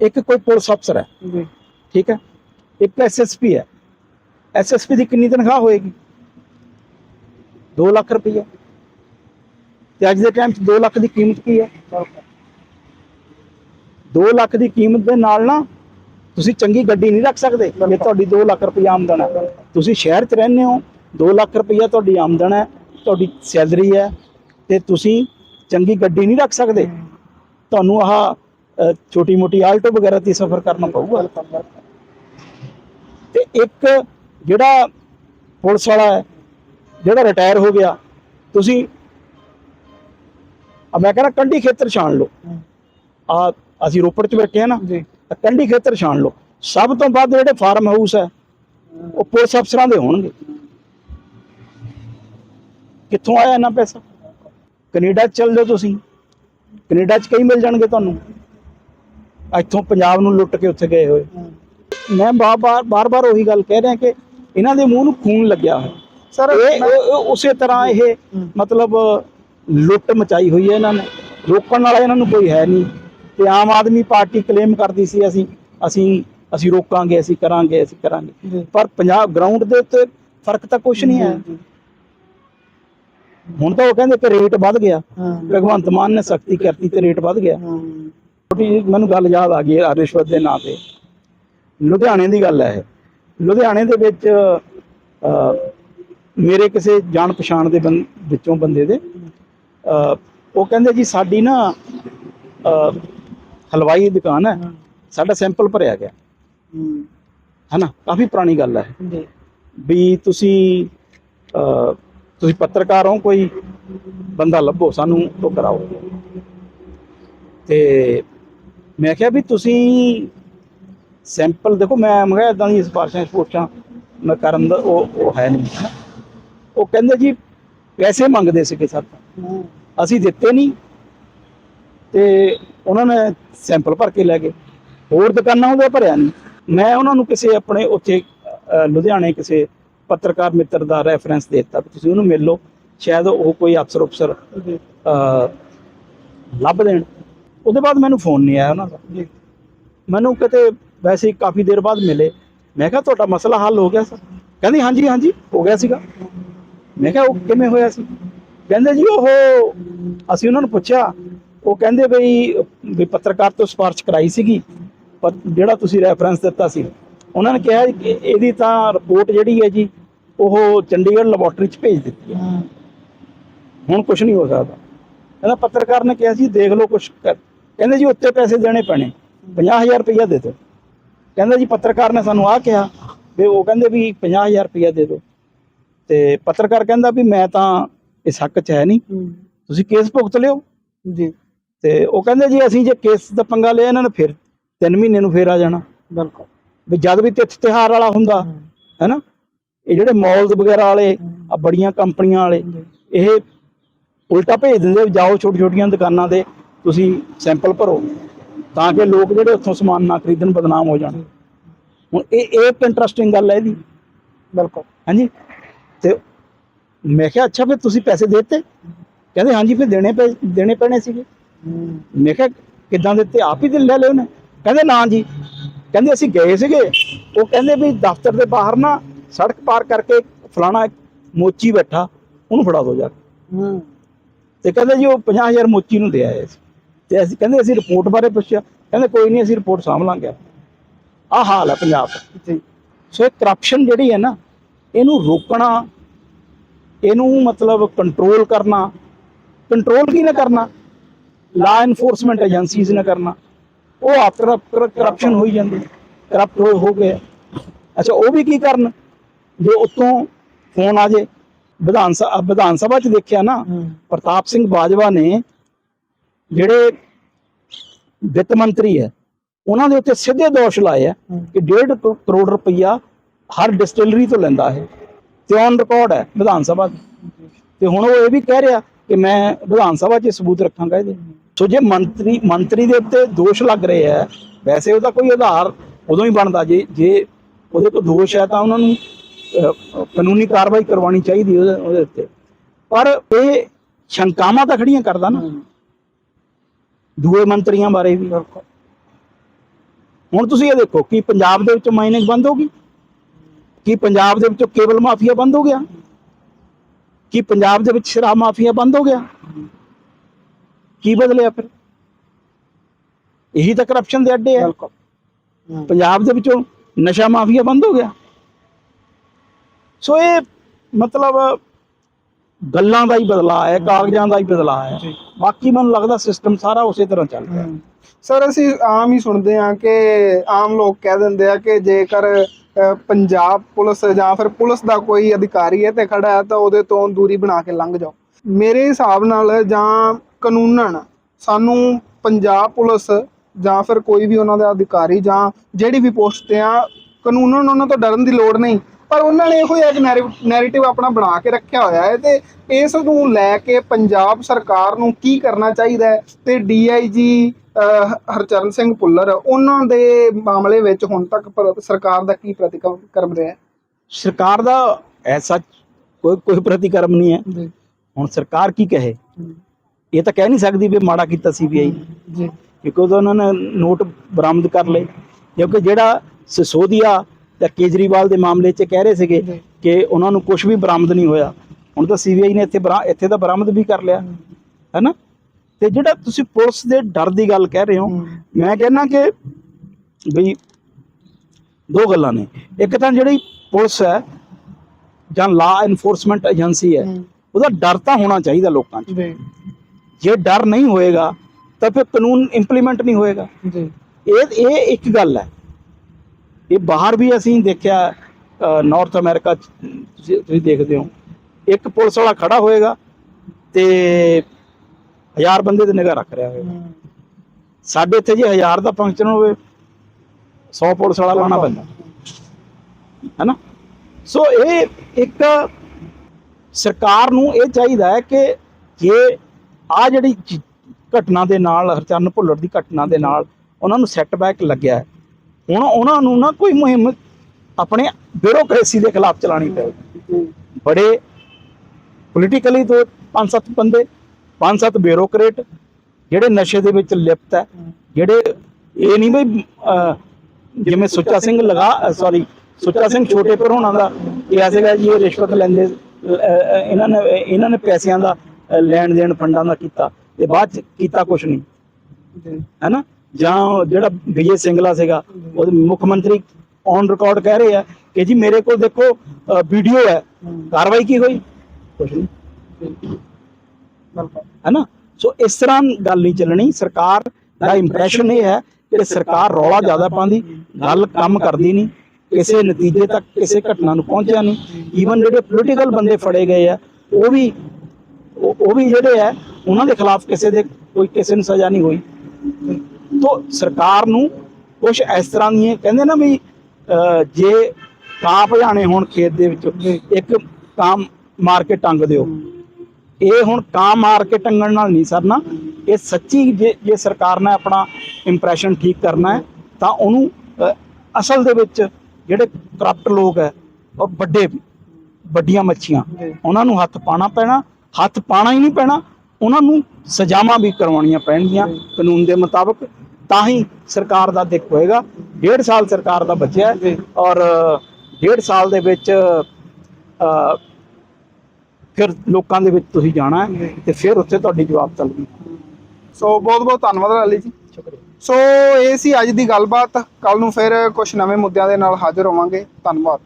ਇੱਕ ਕੋਈ ਪੁਲਿਸ ਅਫਸਰ ਹੈ ਜੀ। ਠੀਕ ਹੈ? ਇੱਕ ਐਸਐਸਪੀ ਹੈ। ਐਸਐਸਪੀ ਦੀ ਕਿੰਨੀ ਤਨਖਾਹ ਹੋਏਗੀ? 2 ਲੱਖ ਰੁਪਈਆ। ਤੇ ਅੱਜ ਦੇ ਟਾਈਮ 'ਚ 2 ਲੱਖ ਦੀ ਕੀਮਤ ਕੀ ਹੈ? 2 ਲੱਖ ਦੀ ਕੀਮਤ ਦੇ ਨਾਲ ਨਾ ਤੁਸੀਂ ਚੰਗੀ ਗੱਡੀ ਨਹੀਂ ਰੱਖ ਸਕਦੇ। ਜੇ ਤੁਹਾਡੀ 2 ਲੱਖ ਰੁਪਈਆ ਆਮਦਨ ਹੈ। ਤੁਸੀਂ ਸ਼ਹਿਰ 'ਚ ਰਹਿੰਦੇ ਹੋ 2 ਲੱਖ ਰੁਪਈਆ ਤੁਹਾਡੀ ਆਮਦਨ ਹੈ ਤੁਹਾਡੀ ਸੈਲਰੀ ਹੈ ਤੇ ਤੁਸੀਂ ਚੰਗੀ ਗੱਡੀ ਨਹੀਂ ਰੱਖ ਸਕਦੇ। ਤੁਹਾਨੂੰ ਆਹ ਛੋਟੀ ਮੋਟੀ ਆਲਟੋ ਵਗੈਰਾ ਤੇ ਸਫ਼ਰ ਕਰਨਾ ਪਊਗਾ। ਤੇ ਇੱਕ ਜਿਹੜਾ ਪੁਲਿਸ ਵਾਲਾ ਹੈ ਜਿਹੜਾ ਰਿਟਾਇਰ ਹੋ ਗਿਆ ਤੁਸੀਂ ਆ ਮੈਂ ਕਹਿੰਦਾ ਕੰਢੀ ਖੇਤਰ ਛਾਣ ਲਓ। ਆ ਅਸੀਂ ਰੋਪੜ ਚ ਬੈਠੇ ਆ ਨਾ ਜੀ। ਆਹ ਕੰਢੀ ਖੇਤਰ ਛਾਣ ਲਓ। ਸਭ ਤੋਂ ਵੱਧ ਜਿਹੜੇ ਫਾਰਮ ਹਾਊਸ ਹੈ ਉਹ ਪੁਲਿਸ ਅਫਸਰਾਂ ਦੇ ਹੋਣਗੇ। ਕਿੱਥੋਂ ਆਇਆ ਇੰਨਾ ਪੈਸਾ? ਕੈਨੇਡਾ ਚ ਚੱਲ ਜਾਓ ਤੁਸੀਂ। ਕੈਨੇਡਾ ਚ ਕਈ ਮਿਲ ਜਾਣਗੇ ਤੁਹਾਨੂੰ। ਇੱਥੋਂ ਪੰਜਾਬ ਨੂੰ ਲੁੱਟ ਕੇ ਉੱਥੇ ਗਏ ਹੋਏ। ਮੈਂ ਬਾਰ-ਬਾਰ ਬਾਰ-ਬਾਰ ਉਹੀ ਗੱਲ ਕਹਿ ਰਿਹਾ ਕਿ ਇਹਨਾਂ ਦੇ ਮੂੰਹ ਨੂੰ ਖੂਨ ਲੱਗਿਆ ਹੋਇਆ। ਸਰ ਇਹ ਉਸੇ ਤਰ੍ਹਾਂ ਇਹ ਮਤਲਬ ਲੁੱਟ ਮਚਾਈ ਹੋਈ ਹੈ ਇਹਨਾਂ ਨੇ। ਰੋਕਣ ਵਾਲਾ ਇਹਨਾਂ ਨੂੰ ਕੋਈ ਹੈ ਨਹੀਂ। ਤੇ ਆਮ ਆਦਮੀ ਪਾਰਟੀ ਕਲੇਮ ਕਰਦੀ ਸੀ ਅਸੀਂ ਅਸੀਂ ਅਸੀਂ ਰੋਕਾਂਗੇ ਅਸੀਂ ਕਰਾਂਗੇ ਅਸੀਂ ਕਰਾਂਗੇ। ਪਰ ਪੰਜਾਬ ਗਰਾਊਂਡ ਦੇ ਉੱਤੇ ਫ਼ਰਕ ਤਾਂ ਕੁਝ ਨਹੀਂ ਹੈ। ਹੁਣ ਤਾਂ ਉਹ ਕਹਿੰਦੇ ਕਿ ਰੇਟ ਵੱਧ ਗਿਆ। ਭਗਵੰਤ ਮਾਨ ਨੇ ਸਖਤੀ ਕਰਤੀ ਤੇ ਰੇਟ ਵੱਧ ਗਿਆ। ਛੋਟੀ ਮੈਨੂੰ ਗੱਲ ਯਾਦ ਆ ਗਈ ਰਿਸ਼ਵਤ ਦੇ ਨਾਂ ਤੇ। ਲੁਧਿਆਣੇ ਦੀ ਗੱਲ ਹੈ ਲੁਧਿਆਣੇ ਦੇ ਵਿੱਚ ਮੇਰੇ ਕਿਸੇ ਜਾਣ ਪਛਾਣ ਦੇ ਵਿੱਚੋਂ ਬੰਦੇ ਦੇ ਉਹ ਕਹਿੰਦੇ ਜੀ ਸਾਡੀ ਨਾ ਹਲਵਾਈ ਦੀ ਦੁਕਾਨ ਹੈ। ਸਾਡਾ ਸੈਂਪਲ ਭਰਿਆ ਗਿਆ। ਹੂੰ। ਹਨਾ? ਕਾਫੀ ਪੁਰਾਣੀ ਗੱਲ ਹੈ। ਵੀ ਤੁਸੀਂ ਤੁਸੀਂ ਪੱਤਰਕਾਰ ਹੋ ਕੋਈ ਬੰਦਾ ਲੱਭੋ ਸਾਨੂੰ ਉਹ ਕਰਾਓ। ਤੇ ਮੈਂ ਕਿਹਾ ਵੀ ਤੁਸੀਂ ਸੈਂਪਲ ਦੇਖੋ ਮੈਂ ਮੈਂ ਇਦਾਂ ਦੀਆਂ ਸਿਫਾਰਸ਼ਾਂ ਸਪੋਰਟਾਂ ਮੈਂ ਕਰਨ ਦਾ ਉਹ ਉਹ ਹੈ ਨਹੀਂ। ਉਹ ਕਹਿੰਦੇ ਜੀ ਪੈਸੇ ਮੰਗਦੇ ਸੀਗੇ ਤੋਂ ਅਸੀਂ ਦਿੱਤੇ ਨਹੀਂ। ਤੇ ਉਹਨਾਂ ਨੇ ਸੈਂਪਲ ਭਰ ਕੇ ਲੈ ਗਏ। ਹੋਰ ਦੁਕਾਨਾਂ ਉਹਦੇ ਭਰਿਆ ਨਹੀਂ। ਮੈਂ ਉਹਨਾਂ ਨੂੰ ਕਿਸੇ ਆਪਣੇ ਉੱਥੇ ਲੁਧਿਆਣੇ ਕਿਸੇ ਪੱਤਰਕਾਰ ਮਿੱਤਰ ਦਾ ਰੈਫਰੈਂਸ ਦੇ ਦਿੱਤਾ ਤੁਸੀਂ ਉਹਨੂੰ ਮਿਲ ਲਓ। ਸ਼ਾਇਦ ਉਹ ਕੋਈ ਅਫਸਰ ਅਫਸਰ ਲੱਭ ਦੇਣ। ਉਹਦੇ ਬਾਅਦ ਮੈਨੂੰ ਫੋਨ ਨਹੀਂ ਆਇਆ ਉਹਨਾਂ ਦਾ। ਮੈਨੂੰ ਕਿਤੇ ਵੈਸੇ ਹੀ ਕਾਫੀ ਦੇਰ ਬਾਅਦ ਮਿਲੇ। ਮੈਂ ਕਿਹਾ ਤੁਹਾਡਾ ਮਸਲਾ ਹੱਲ ਹੋ ਗਿਆ ਸਰ। ਕਹਿੰਦੀ ਹਾਂਜੀ ਹਾਂਜੀ ਹੋ ਗਿਆ ਸੀਗਾ। ਮੈਂ ਕਿਹਾ ਉਹ ਕਿਵੇਂ ਹੋਇਆ ਸੀ? ਕਹਿੰਦੇ ਜੀ ਉਹ ਅਸੀਂ ਉਹਨਾਂ ਨੂੰ ਪੁੱਛਿਆ ਉਹ ਕਹਿੰਦੇ ਬਈ ਵੀ ਪੱਤਰਕਾਰ ਤੋਂ ਸਿਫਾਰਿਸ਼ ਕਰਾਈ ਸੀਗੀ ਪਰ ਜਿਹੜਾ ਤੁਸੀਂ ਰੈਫਰੈਂਸ ਦਿੱਤਾ ਸੀ ਉਹਨਾਂ ਨੇ ਕਿਹਾ ਕਿ ਇਹਦੀ ਤਾਂ ਰਿਪੋਰਟ ਜਿਹੜੀ ਹੈ ਜੀ ਉਹ ਚੰਡੀਗੜ੍ਹ ਲੈਬੋਰਟਰੀ 'ਚ ਭੇਜ ਦਿੱਤੀ ਹੈ। ਹੁਣ ਕੁਝ ਨਹੀਂ ਹੋ ਸਕਦਾ। ਕਹਿੰਦਾ ਪੱਤਰਕਾਰ ਨੇ ਕਿਹਾ ਜੀ ਦੇਖ ਲਓ ਕੁਝ ਕਹਿੰਦੇ ਜੀ ਉੱਤੇ ਪੈਸੇ ਦੇਣੇ ਪੈਣੇ 50000 ਰੁਪਇਆ ਦੇ ਦਿਓ। ਕਹਿੰਦਾ ਜੀ ਪੱਤਰਕਾਰ ਨੇ ਸਾਨੂੰ ਆਹ ਕਿਹਾ ਵੀ ਉਹ ਕਹਿੰਦੇ ਵੀ 50000 ਰੁਪਇਆ ਦੇ ਦਿਓ। ਤੇ ਪੱਤਰਕਾਰ ਕਹਿੰਦਾ ਵੀ ਮੈਂ ਤਾਂ ਇਸ ਹੱਕ 'ਚ ਹੈ ਨਹੀਂ। ਤੁਸੀਂ ਕੇਸ ਭੁਗਤ ਲਿਓ। ਜੀ। ਤੇ ਉਹ ਕਹਿੰਦੇ ਜੀ ਅਸੀਂ ਜੇ ਕੇਸ ਦਾ ਪੰਗਾ ਲਿਆ ਇਹਨਾਂ ਨੇ ਫਿਰ 3 ਮਹੀਨੇ ਨੂੰ ਫੇਰ ਆ ਜਾਣਾ। ਬਿਲਕੁਲ। ਵੀ ਜਦ ਵੀ ਤਿੱਥ ਤਿਹਾਰ ਵਾਲਾ ਹੁੰਦਾ ਹੈਨਾ? ਇਹ ਜਿਹੜੇ ਮਾਲਸ ਵਗੈਰਾ ਵਾਲੇ ਆ ਬੜੀਆਂ ਕੰਪਨੀਆਂ ਵਾਲੇ ਇਹ ਉਲਟਾ ਭੇਜ ਦਿੰਦੇ ਜਾਓ ਛੋਟੀ ਛੋਟੀਆਂ ਦੁਕਾਨਾਂ ਦੇ ਤੁਸੀਂ ਸੈਂਪਲ ਭਰੋ ਤਾਂ ਕਿ ਲੋਕ ਜਿਹੜੇ ਉੱਥੋਂ ਸਮਾਨ ਨਾ ਖਰੀਦਣ ਬਦਨਾਮ ਹੋ ਜਾਣ। ਹੁਣ ਇਹ ਇਹ ਇੱਕ ਇੰਟਰਸਟਿੰਗ ਗੱਲ ਹੈ ਇਹਦੀ। ਬਿਲਕੁਲ। ਹਾਂਜੀ? ਤੇ ਮੈਂ ਕਿਹਾ ਅੱਛਾ ਫਿਰ ਤੁਸੀਂ ਪੈਸੇ ਦਿੱਤੇ? ਕਹਿੰਦੇ ਹਾਂਜੀ ਫਿਰ ਦੇਣੇ ਪੈ ਦੇਣੇ ਪੈਣੇ ਸੀਗੇ। ਮੈਂ ਕਿਹਾ ਕਿੱਦਾਂ ਦਿੱਤੇ ਆਪ ਹੀ ਦੇ ਲੈ ਲਏ ਉਹਨੇ? ਕਹਿੰਦੇ ਨਾ ਜੀ। ਕਹਿੰਦੇ ਅਸੀਂ ਗਏ ਸੀਗੇ। ਉਹ ਕਹਿੰਦੇ ਵੀ ਦਫ਼ਤਰ ਦੇ ਬਾਹਰ ਨਾ ਸੜਕ ਪਾਰ ਕਰਕੇ ਫਲਾਣਾ ਇੱਕ ਮੋਚੀ ਬੈਠਾ ਉਹਨੂੰ ਫੜਾ ਦਿਓ ਜਾ ਕੇ। ਤੇ ਕਹਿੰਦੇ ਜੀ ਉਹ 50000 ਮੋਚੀ ਨੂੰ ਦੇ ਆਏ ਸੀ। ਤੇ ਅਸੀਂ ਕਹਿੰਦੇ ਅਸੀਂ ਰਿਪੋਰਟ ਬਾਰੇ ਪੁੱਛਿਆ। ਕਹਿੰਦੇ ਕੋਈ ਨਹੀਂ ਅਸੀਂ ਰਿਪੋਰਟ ਸਾਂਭ ਲਾਂਗੇ ਆਹ ਹਾਲ ਹੈ ਪੰਜਾਬ ਦਾ। ਸੋ ਇਹ ਕਰਪਸ਼ਨ ਜਿਹੜੀ ਹੈ ਨਾ ਇਹਨੂੰ ਰੋਕਣਾ ਇਹਨੂੰ ਮਤਲਬ ਕੰਟਰੋਲ ਕਰਨਾ ਕੰਟਰੋਲ ਕੀ ਨਾ ਕਰਨਾ? ਲਾ ਇਨਫੋਰਸਮੈਂਟ ਏਜੰਸੀਜ਼ ਨੇ ਕਰਨਾ। ਉਹ ਆਫਟਰ ਕਰਪਸ਼ਨ ਹੋਈ ਜਾਂਦੇ ਕਰਪਟ ਹੋ ਹੋ ਗਏ ਅੱਛਾ ਉਹ ਵੀ ਕੀ ਕਰਨ? ਜੇ ਉਤੋਂ ਫੋਨ ਆ ਜੇ। ਵਿਧਾਨ ਸਭਾ ਵਿਧਾਨ ਸਭਾ ਚ ਦੇਖਿਆ ਨਾ ਪ੍ਰਤਾਪ ਸਿੰਘ ਬਾਜਵਾ ਨੇ ਜਿਹੜੇ ਵਿੱਤ ਮੰਤਰੀ ਹੈ ਉਹਨਾਂ ਦੇ ਉੱਤੇ ਸਿੱਧੇ ਦੋਸ਼ ਲਾਏ ਆ ਕਿ 1.5 ਕਰੋ- ਕਰੋੜ ਰੁਪਈਆ ਹਰ ਡਿਸਟਿਲਰੀ ਤੋਂ ਲੈਂਦਾ ਹੈ ਤੇ ਔਨ ਰਿਕਾਰਡ ਹੈ ਵਿਧਾਨ ਸਭਾ। ਤੇ ਹੁਣ ਉਹ ਇਹ ਵੀ ਕਹਿ ਰਿਹਾ ਕਿ ਮੈਂ ਵਿਧਾਨ ਸਭਾ 'ਚ ਸਬੂਤ ਰੱਖਾਂਗਾ ਇਹਦੇ। ਸੋ ਜੇ ਮੰਤਰੀ ਮੰਤਰੀ ਦੇ ਉੱਤੇ ਦੋਸ਼ ਲੱਗ ਰਹੇ ਹੈ ਵੈਸੇ ਉਹਦਾ ਕੋਈ ਆਧਾਰ ਉਦੋਂ ਹੀ ਬਣਦਾ ਜੇ ਜੇ ਉਹਦੇ ਕੋਲ ਦੋਸ਼ ਹੈ ਤਾਂ ਉਹਨਾਂ ਨੂੰ ਕਾਨੂੰਨੀ ਕਾਰਵਾਈ ਕਰਵਾਉਣੀ ਚਾਹੀਦੀ ਉਹਦੇ ਉਹਦੇ ਉੱਤੇ। ਪਰ ਇਹ ਸ਼ੰਕਾਵਾਂ ਤਾਂ ਖੜੀਆਂ ਕਰਦਾ ਨਾ। ਦੂਏ ਮੰਤਰੀਆਂ ਬਾਰੇ ਵੀ। ਹੁਣ ਤੁਸੀਂ ਇਹ ਦੇਖੋ ਕਿ ਪੰਜਾਬ ਦੇ ਵਿੱਚ ਮਾਈਨਿੰਗ ਬੰਦ ਹੋ ਗਈ। ਕੀ ਪੰਜਾਬ ਦੇ ਵਿੱਚੋਂ ਕੇਬਲ ਮਾਫੀਆ ਬੰਦ ਹੋ ਗਿਆ। ਕੀ ਪੰਜਾਬ ਦੇ ਵਿੱਚ ਸ਼ਰਾਬ ਮਾਫੀਆ ਬੰਦ ਹੋ ਗਿਆ। ਕੀ ਬਦਲਿਆ ਫਿਰ? ਇਹੀ ਤਾਂ ਕਰਪਸ਼ਨ ਦੇ ਅੱਡੇ ਆ। ਪੰਜਾਬ ਦੇ ਵਿੱਚੋਂ ਨਸ਼ਾ ਮਾਫੀਆ ਬੰਦ ਹੋ ਗਿਆ। ਸੋ ਇਹ ਮਤਲਬ ਗੱਲਾਂ ਦਾ ਹੀ ਬਦਲਾਅ ਹੈ ਕਾਗਜ਼ਾਂ ਦਾ ਹੀ ਬਦਲਾਅ ਹੈ। ਬਾਕੀ ਮੈਨੂੰ ਲੱਗਦਾ ਸਿਸਟਮ ਸਾਰਾ ਉਸੇ ਤਰ੍ਹਾਂ ਚੱਲ ਰਿਹਾ। ਸਰ ਅਸੀਂ ਆਮ ਹੀ ਸੁਣਦੇ ਹਾਂ ਕਿ ਆਮ ਲੋਕ ਕਹਿ ਦਿੰਦੇ ਆ ਕਿ ਜੇਕਰ ਪੰਜਾਬ ਪੁਲਿਸ ਜਾਂ ਫਿਰ ਪੁਲਿਸ ਦਾ ਕੋਈ ਅਧਿਕਾਰੀ ਹੈ ਤੇ ਖੜਾ ਹੈ ਤਾਂ ਉਹਦੇ ਤੋਂ ਦੂਰੀ ਬਣਾ ਕੇ ਲੰਘ ਜਾਓ। ਮੇਰੇ ਹਿਸਾਬ ਨਾਲ ਜਾਂ ਕਾਨੂੰਨਨ ਸਾਨੂੰ ਪੰਜਾਬ ਪੁਲਿਸ ਜਾਂ ਫਿਰ ਕੋਈ ਵੀ ਉਹਨਾਂ ਦਾ ਅਧਿਕਾਰੀ ਜਾਂ ਜਿਹੜੀ ਵੀ ਪੋਸਟ ਤੇ ਆ ਕਾਨੂੰਨਨ ਉਹਨਾਂ ਤੋਂ ਡਰਨ ਦੀ ਲੋੜ ਨਹੀਂ। ਪਰ ਉਹਨਾਂ ਨੇ ਇਹੋ ਇੱਕ ਨੈਰੇਟਿਵ ਆਪਣਾ ਬਣਾ ਕੇ ਰੱਖਿਆ ਹੋਇਆ ਹੈ ਤੇ ਇਸ ਨੂੰ ਲੈ ਕੇ ਪੰਜਾਬ ਸਰਕਾਰ ਨੂੰ ਕੀ ਕਰਨਾ ਚਾਹੀਦਾ ਹੈ ਤੇ ਡੀਆਈਜੀ ਹਰਚਰਨ ਸਿੰਘ ਭੁੱਲਰ ਉਹਨਾਂ ਦੇ ਮਾਮਲੇ ਵਿੱਚ ਹੁਣ ਤੱਕ ਸਰਕਾਰ ਦਾ ਕੀ ਪ੍ਰਤੀਕਰਮ ਰਿਹਾ ਸਰਕਾਰ ਦਾ ਐਸਾ ਕੋਈ ਕੋਈ ਪ੍ਰਤੀਕਰਮ ਨਹੀਂ ਹੈ। ਹੁਣ ਸਰਕਾਰ ਕੀ ਕਹੇ? ਇਹ ਤਾਂ ਕਹਿ ਨਹੀਂ ਸਕਦੀ ਵੀ ਮਾੜਾ ਕੀਤਾ ਸੀਬੀਆਈ ਜੀ। ਕਿਉਂਕਿ ਉਹਨਾਂ ਨੇ ਨੋਟ ਬਰਾਮਦ ਕਰ ਲਏ। ਕਿਉਂਕਿ ਜਿਹੜਾ ਸਿਸੋਦੀਆ ਤੇ ਕੇਜਰੀਵਾਲ ਦੇ ਮਾਮਲੇ 'ਚ ਕਹਿ ਰਹੇ ਸੀਗੇ। ਕਿ ਉਹਨਾਂ ਨੂੰ ਕੁਝ ਵੀ ਬਰਾਮਦ ਨਹੀਂ ਹੋਇਆ। ਹੁਣ ਤਾਂ ਸੀਬੀਆਈ ਨੇ ਇੱਥੇ ਇੱਥੇ ਤਾਂ ਬਰਾਮਦ ਵੀ ਕਰ ਲਿਆ। ਹੈਨਾ? ਤੇ ਜਿਹੜਾ ਤੁਸੀਂ ਪੁਲਿਸ ਦੇ ਡਰ ਦੀ ਗੱਲ ਕਹਿ ਰਹੇ ਹੋ। ਮੈਂ ਕਹਿੰਦਾ ਕਿ ਵੀ ਦੋ ਗੱਲਾਂ ਨੇ। ਇੱਕ ਤਾਂ ਜਿਹੜੀ ਪੁਲਿਸ ਹੈ ਜਾਂ ਲਾ ਐਨਫੋਰਸਮੈਂਟ ਏਜੰਸੀ ਹੈ। ਉਹਦਾ ਡਰ ਤਾਂ ਹੋਣਾ ਚਾਹੀਦਾ ਲੋਕਾਂ 'ਚ। ਜੀ ਡਰ ਨਹੀਂ ਹੋਏਗਾ ਤਾਂ ਫਿਰ ਕਾਨੂੰਨ ਇੰਪਲੀਮੈਂਟ ਨਹੀਂ ਹੋਏਗਾ। ਜੀ। ਇਹ ਇਹ ਇੱਕ ਗੱਲ ਹੈ। ਇਹ ਬਾਹਰ ਵੀ ਅਸੀਂ ਦੇਖਿਆ ਨਾਰਥ ਅਮਰੀਕਾ 'ਚ ਤੁਸੀਂ ਦੇਖਦੇ ਹੋ। ਇੱਕ ਪੁਲਿਸ ਵਾਲਾ ਖੜਾ ਹੋਏਗਾ ਤੇ ਹਜ਼ਾਰ ਬੰਦੇ ਦੀ ਨਿਗਾਹ ਰੱਖ ਰਿਹਾ ਹੋਏਗਾ। ਸਾਡੇ ਇੱਥੇ ਜੇ ਹਜ਼ਾਰ ਦਾ ਫੰਕਸ਼ਨ ਹੋਵੇ 100 ਪੁਲਿਸ ਵਾਲਾ ਲਾਣਾ ਪੈਂਦਾ। ਹੈਨਾ? ਸੋ ਇਹ ਇੱਕ ਸਰਕਾਰ ਨੂੰ ਇਹ ਚਾਹੀਦਾ ਹੈ ਕਿ ਜੇ ਆ ਜਿਹੜੀ ਘਟਨਾ ਦੇ ਨਾਲ ਹਰਚਰਨ ਭੁੱਲਰ ਦੀ ਘਟਨਾ ਦੇ ਨਾਲ ਉਹਨਾਂ ਨੂੰ ਸੈਟਬੈਕ ਲੱਗਿਆ ਹੁਣ ਉਹਨਾਂ ਨੂੰ ਨਾ ਕੋਈ ਮੁਹਿੰਮ ਆਪਣੇ ਬਿਊਰੋਕ੍ਰੇਸੀ ਦੇ ਖਿਲਾਫ ਚਲਾਣੀ ਪਵੇ ਬੜੇ ਪੋਲੀਟੀਕਲੀ ਤੋਂ ਪੰਜ ਸੱਤ ਬੰਦੇ ਪੰਜ ਸੱਤ ਬਿਊਰੋਕ੍ਰੇਟ ਜਿਹੜੇ ਨਸ਼ੇ ਦੇ ਵਿੱਚ ਲਿਪਤ ਹੈ ਜਿਹੜੇ ਇਹ ਨਹੀਂ ਬਈ ਅਹ, ਜਿਵੇਂ ਸੁੱਚਾ ਸਿੰਘ ਲਗਾ ਸੌਰੀ ਸੁੱਚਾ ਸਿੰਘ ਛੋਟੇ ਪਰ ਹੋਣਾ ਦਾ ਇਹ ਸੀਗਾ ਜੀ ਇਹ ਰਿਸ਼ਵਤ ਲੈਂਦੇ ਇਹਨਾਂ ਨੇ ਇਹਨਾਂ ਨੇ ਪੈਸਿਆਂ ਦਾ ਲੈਣ ਦੇਣ ਫੰਡਾਂ ਦਾ ਕੀਤਾ। ਤੇ ਬਾਅਦ ਚ ਕੀਤਾ ਕੁਝ ਨਹੀਂ। ਹੈਨਾ? ਜਾਂ ਜਿਹੜਾ ਵਿਜੇ ਸਿੰਗਲਾ ਸੀਗਾ ਉਹਦੇ ਮੁੱਖ ਮੰਤਰੀ ਔਨ ਰਿਕਾਰਡ ਕਹਿ ਰਹੇ ਆ ਕਿ ਜੀ ਮੇਰੇ ਕੋਲ ਦੇਖੋ ਵੀਡੀਓ ਹੈ। ਕਾਰਵਾਈ ਕੀ ਹੋਈ? ਕੁਝ ਨਹੀਂ। ਹੈਨਾ? ਸੋ ਇਸ ਤਰ੍ਹਾਂ ਗੱਲ ਨਹੀਂ ਚੱਲਣੀ। ਸਰਕਾਰ ਦਾ ਇੰਪ੍ਰੈਸ਼ਨ ਇਹ ਹੈ ਕਿ ਸਰਕਾਰ ਰੌਲਾ ਜ਼ਿਆਦਾ ਪਾਉਂਦੀ ਗੱਲ ਕੰਮ ਕਰਦੀ ਨਹੀਂ। ਕਿਸੇ ਨਤੀਜੇ ਤੱਕ ਕਿਸੇ ਘਟਨਾ ਨੂੰ ਪਹੁੰਚਿਆ ਨਹੀਂ। ਈਵਨ ਜਿਹੜੇ ਪੋਲੀਟੀਕਲ ਬੰਦੇ ਫੜੇ ਗਏ ਆ ਉਹ ਵੀ ਉਹ ਵੀ ਜਿਹੜੇ ਆ ਉਹਨਾਂ ਦੇ ਖਿਲਾਫ ਕਿਸੇ ਦੇ ਕੋਈ ਕਿਸੇ ਨੂੰ ਸਜ਼ਾ ਨਹੀਂ ਹੋਈ। ਤੋ ਸਰਕਾਰ ਨੂੰ ਕੁਝ ਇਸ ਤਰ੍ਹਾਂ ਦੀਆਂ ਕਹਿੰਦੇ ਨਾ ਵੀ ਜੇ ਕਾਂ ਭਜਾਣੇ ਹੋਣ ਖੇਤ ਦੇ ਵਿੱਚ ਇੱਕ ਕਾਂ ਮਾਰ ਕੇ ਟੰਗ ਦਿਓ। ਇਹ ਹੁਣ ਕਾਂ ਮਾਰ ਕੇ ਟੰਗਣ ਨਾਲ ਨਹੀਂ ਸਰਨਾ। ਇਹ ਸੱਚੀ ਜੇ ਸਰਕਾਰ ਨੇ ਆਪਣਾ ਇੰਪ੍ਰੈਸ਼ਨ ਠੀਕ ਕਰਨਾ ਹੈ ਤਾਂ ਉਹਨੂੰ ਅਸਲ ਦੇ ਵਿੱਚ ਜਿਹੜੇ ਕਰਪਟ ਲੋਕ ਹੈ ਉਹ ਵੱਡੇ ਵੱਡੀਆਂ ਮੱਛੀਆਂ। ਉਹਨਾਂ ਨੂੰ ਹੱਥ ਪਾਣਾ ਪੈਣਾ। ਹੱਥ ਪਾਣਾ ਹੀ ਨਹੀਂ ਪੈਣਾ ਉਹਨਾਂ ਨੂੰ ਸਜ਼ਾਵਾਂ ਵੀ ਕਰਵਾਉਣੀਆਂ ਪੈਣਗੀਆਂ ਕਾਨੂੰਨ ਦੇ ਮੁਤਾਬਕ। ਤਾਂ ਹੀ ਸਰਕਾਰ ਦਾ ਦਿੱਖ ਹੋਏਗਾ। ਡੇਢ ਸਾਲ ਸਰਕਾਰ ਦਾ ਬਚਿਆ। ਔਰ ਡੇਢ ਸਾਲ ਦੇ ਵਿੱਚ ਫਿਰ ਲੋਕਾਂ ਦੇ ਵਿੱਚ ਤੁਸੀਂ ਜਾਣਾ ਹੈ ਤੇ ਫਿਰ ਉੱਥੇ ਤੁਹਾਡੀ ਜਵਾਬ ਤਲਬੀ ਸੋ ਬਹੁਤ ਬਹੁਤ ਧੰਨਵਾਦ ਲਾਲੀ ਜੀ। ਸ਼ੁਕਰੀਆ। ਸੋ ਇਹ ਸੀ ਅੱਜ ਦੀ ਗੱਲਬਾਤ। ਕੱਲ ਨੂੰ ਫਿਰ ਕੁਝ ਨਵੇਂ ਮੁੱਦਿਆਂ ਦੇ ਨਾਲ ਹਾਜ਼ਰ ਹੋਵਾਂਗੇ। ਧੰਨਵਾਦ।